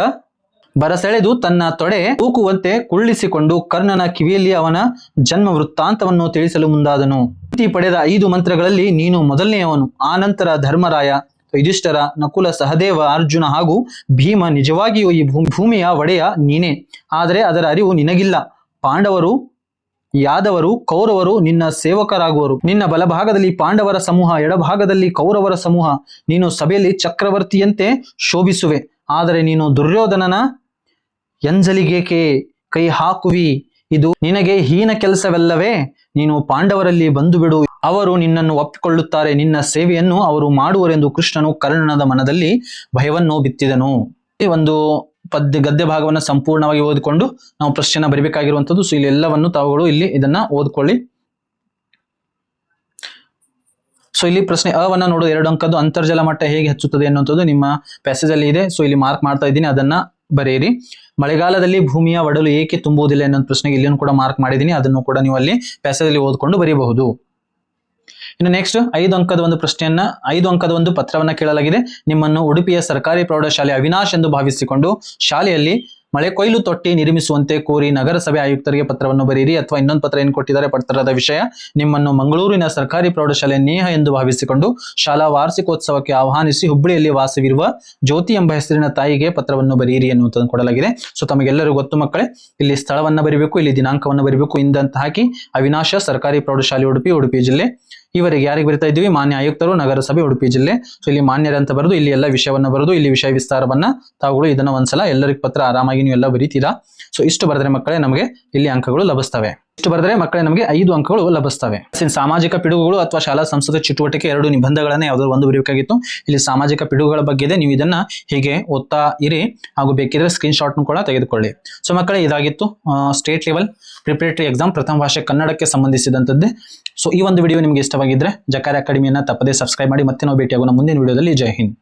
ಬರಸೆಳೆದು ತನ್ನ ತೊಡೆ ತೂಕುವಂತೆ ಕುಳ್ಳಿಸಿಕೊಂಡು ಕರ್ಣನ ಕಿವಿಯಲ್ಲಿ ಅವನ ಜನ್ಮ ವೃತ್ತಾಂತವನ್ನು ತಿಳಿಸಲು ಮುಂದಾದನು. ನೀತಿ ಪಡೆದ ಐದು ಮಂತ್ರಗಳಲ್ಲಿ ನೀನು ಮೊದಲನೆಯವನು. ಆನಂತರ ಧರ್ಮರಾಯ, ಯುಧಿಷ್ಠರ, ನಕುಲ, ಸಹದೇವ, ಅರ್ಜುನ ಹಾಗೂ ಭೀಮ ನಿಜವಾಗಿಯೂ ಈ ಭೂಮಿ ಭೂಮಿಯ ಒಡೆಯ ನೀನೇ. ಆದರೆ ಅದರ ಅರಿವು ನಿನಗಿಲ್ಲ. ಪಾಂಡವರು ಯಾದವರು, ಕೌರವರು ನಿನ್ನ ಸೇವಕರಾಗುವರು. ನಿನ್ನ ಬಲಭಾಗದಲ್ಲಿ ಪಾಂಡವರ ಸಮೂಹ, ಎಡಭಾಗದಲ್ಲಿ ಕೌರವರ ಸಮೂಹ. ನೀನು ಸಭೆಯಲ್ಲಿ ಚಕ್ರವರ್ತಿಯಂತೆ ಶೋಭಿಸುವೆ. ಆದರೆ ನೀನು ದುರ್ಯೋಧನನ ಎಂಜಲಿಗೇಕೆ ಕೈ ಹಾಕುವಿ? ಇದು ನಿನಗೆ ಹೀನ ಕೆಲಸವೆಲ್ಲವೇ? ನೀನು ಪಾಂಡವರಲ್ಲಿ ಬಂದು ಬಿಡು ಅವರು ನಿನ್ನನ್ನು ಒಪ್ಪಿಕೊಳ್ಳುತ್ತಾರೆ. ನಿನ್ನ ಸೇವೆಯನ್ನು ಅವರು ಮಾಡುವರೆಂದು ಕೃಷ್ಣನು ಕರ್ಣನದ ಮನದಲ್ಲಿ ಭಯವನ್ನು ಬಿತ್ತಿದನು. ಈ ಒಂದು ಪದ್ಯ ಗದ್ಯ ಭಾಗವನ್ನು ಸಂಪೂರ್ಣವಾಗಿ ಓದಿಕೊಂಡು ನಾವು ಪ್ರಶ್ನೆನ ಬರಿಬೇಕಾಗಿರುವಂತದ್ದು ಸೊ ಇಲ್ಲಿ ಎಲ್ಲವನ್ನು ತಾವುಗಳು ಇಲ್ಲಿ ಇದನ್ನ ಓದ್ಕೊಳ್ಳಿ. ಸೊ ಇಲ್ಲಿ ಪ್ರಶ್ನೆ ಅವನ್ನ ನೋಡು. ಎರಡು ಅಂಕದ್ದು ಅಂತರ್ಜಲ ಮಟ್ಟ ಹೇಗೆ ಹೆಚ್ಚುತ್ತದೆ ಅನ್ನುವಂಥದ್ದು ನಿಮ್ಮ ಪ್ಯಾಸೇಜ್ ಅಲ್ಲಿ ಇದೆ. ಸೊ ಇಲ್ಲಿ ಮಾರ್ಕ್ ಮಾಡ್ತಾ ಇದ್ದೀನಿ. ಅದನ್ನ ಬರೆಯಿರಿ. ಮಳೆಗಾಲದಲ್ಲಿ ಭೂಮಿಯ ಒಡಲು ಏಕೆ ತುಂಬುವುದಿಲ್ಲ ಅನ್ನೋ ಪ್ರಶ್ನೆಗೆ ಇಲ್ಲಿಯೂ ಕೂಡ ಮಾರ್ಕ್ ಮಾಡಿದ್ದೀನಿ. ಅದನ್ನು ಕೂಡ ನೀವು ಅಲ್ಲಿ ಪ್ಯಾಸೇಜ್ ಅಲ್ಲಿ ಓದ್ಕೊಂಡು ಬರೀಬಹುದು. ಇನ್ನು ನೆಕ್ಸ್ಟ್ ಐದು ಅಂಕದ ಒಂದು ಪ್ರಶ್ನೆಯನ್ನ, ಐದು ಅಂಕದ ಒಂದು ಪತ್ರವನ್ನ ಕೇಳಲಾಗಿದೆ. ನಿಮ್ಮನ್ನು ಉಡುಪಿಯ ಸರ್ಕಾರಿ ಪ್ರೌಢಶಾಲೆ ಅವಿನಾಶ್ ಎಂದು ಭಾವಿಸಿಕೊಂಡು ಶಾಲೆಯಲ್ಲಿ ಮಳೆ ಕೊಯ್ಲು ತೊಟ್ಟಿ ನಿರ್ಮಿಸುವಂತೆ ಕೋರಿ ನಗರಸಭೆ ಆಯುಕ್ತರಿಗೆ ಪತ್ರವನ್ನು ಬರೆಯಿರಿ ಅಥವಾ ಇನ್ನೊಂದು ಪತ್ರ ಏನು ಕೊಟ್ಟಿದ್ದಾರೆ ಪತ್ರದ ವಿಷಯ. ನಿಮ್ಮನ್ನು ಮಂಗಳೂರಿನ ಸರ್ಕಾರಿ ಪ್ರೌಢಶಾಲೆ ನೇಹ ಎಂದು ಭಾವಿಸಿಕೊಂಡು ಶಾಲಾ ವಾರ್ಷಿಕೋತ್ಸವಕ್ಕೆ ಆಹ್ವಾನಿಸಿ ಹುಬ್ಬಳ್ಳಿಯಲ್ಲಿ ವಾಸವಿರುವ ಜ್ಯೋತಿ ಎಂಬ ಹೆಸರಿನ ತಾಯಿಗೆ ಪತ್ರವನ್ನು ಬರೆಯಿರಿ ಎನ್ನುವಂಥದ್ದು ಕೊಡಲಾಗಿದೆ. ಸೊ ತಮಗೆಲ್ಲರೂ ಗೊತ್ತು ಮಕ್ಕಳೇ, ಇಲ್ಲಿ ಸ್ಥಳವನ್ನು ಬರೀಬೇಕು, ಇಲ್ಲಿ ದಿನಾಂಕವನ್ನು ಬರೀಬೇಕು, ಇಂದಂತ ಹಾಕಿ ಅವಿನಾಶ ಸರ್ಕಾರಿ ಪ್ರೌಢಶಾಲೆ, ಉಡುಪಿ ಉಡುಪಿ ಜಿಲ್ಲೆ. ಇವರಿಗೆ ಯಾರಿಗೆ ಬರಿತಾ ಇದ್ದೀವಿ? ಮಾನ್ಯ ಆಯುಕ್ತರು, ನಗರಸಭೆ, ಉಡುಪಿ ಜಿಲ್ಲೆ. ಸೊ ಇಲ್ಲಿ ಮಾನ್ಯರ ಅಂತ ಬರೆದು, ಇಲ್ಲಿ ಎಲ್ಲ ವಿಷಯವನ್ನ ಬರೆದು, ಇಲ್ಲಿ ವಿಷಯ ವಿಸ್ತಾರವನ್ನ ತಾವುಗಳು ಇದನ್ನ ಒಂದ್ಸಲ ಎಲ್ಲರಿಗೂ ಪತ್ರ ಆರಾಮಾಗಿ ನೀವು ಎಲ್ಲ ಬರೀತೀರಾ? ಸೊ ಇಷ್ಟು ಬರೆದ್ರೆ ಮಕ್ಕಳೇ ನಮಗೆ ಇಲ್ಲಿ ಅಂಕಗಳು ಲಭಿಸ್ತವೆ. ಇಷ್ಟು ಬರೆದ್ರೆ ಮಕ್ಕಳೇ ನಮಗೆ ಐದು ಅಂಕಗಳು ಲಭಿಸ್ತವೆ. ಸಾಮಾಜಿಕ ಪಿಡುಗುಗಳು ಅಥವಾ ಶಾಲಾ ಸಂಸ್ಕೃತಿ ಚಟುವಟಿಕೆ ಎರಡು ನಿಬಂಧಗಳನ್ನ ಯಾವ್ದಾದ್ರು ಒಂದು ಬರೀಬೇಕಾಗಿತ್ತು. ಇಲ್ಲಿ ಸಾಮಾಜಿಕ ಪಿಡುಗುಗಳ ಬಗ್ಗೆ ಇದೆ ನೀವು ಇದನ್ನ ಹೀಗೆ ಓದ್ತಾ ಇರಿ. ಹಾಗೂ ಬೇಕಿದ್ರೆ ಸ್ಕ್ರೀನ್ ಶಾಟ್ ಕೂಡ ತೆಗೆದುಕೊಳ್ಳಿ. ಸೊ ಮಕ್ಕಳೇ, ಇದಾಗಿತ್ತು. ಸ್ಟೇಟ್ ಲೆವೆಲ್ ಪ್ರಿಪರೇಟರಿ ಎಕ್ಸಾಮ್ ಪ್ರಥಮ ಭಾಷೆ ಕನ್ನಡಕ್ಕೆ ಸಂಬಂಧಿಸಿದಂಥದ್ದೇ ಸೊ ಈ ಒಂದು ವಿಡಿಯೋ ನಿಮಗೆ ಇಷ್ಟವಾಗಿದ್ದರೆ ಜಕಾರ ಅಕಾಡೆಮಿಯನ್ನು ತಪ್ಪದೇ ಸಬ್ಸ್ಕ್ರೈಬ್ ಮಾಡಿ ಮತ್ತೆ ನಾವು ಭೇಟಿಯಾಗೋಣ ಮುಂದಿನ ವಿಡಿಯೋದಲ್ಲಿ ಜೈ ಹಿಂದ್.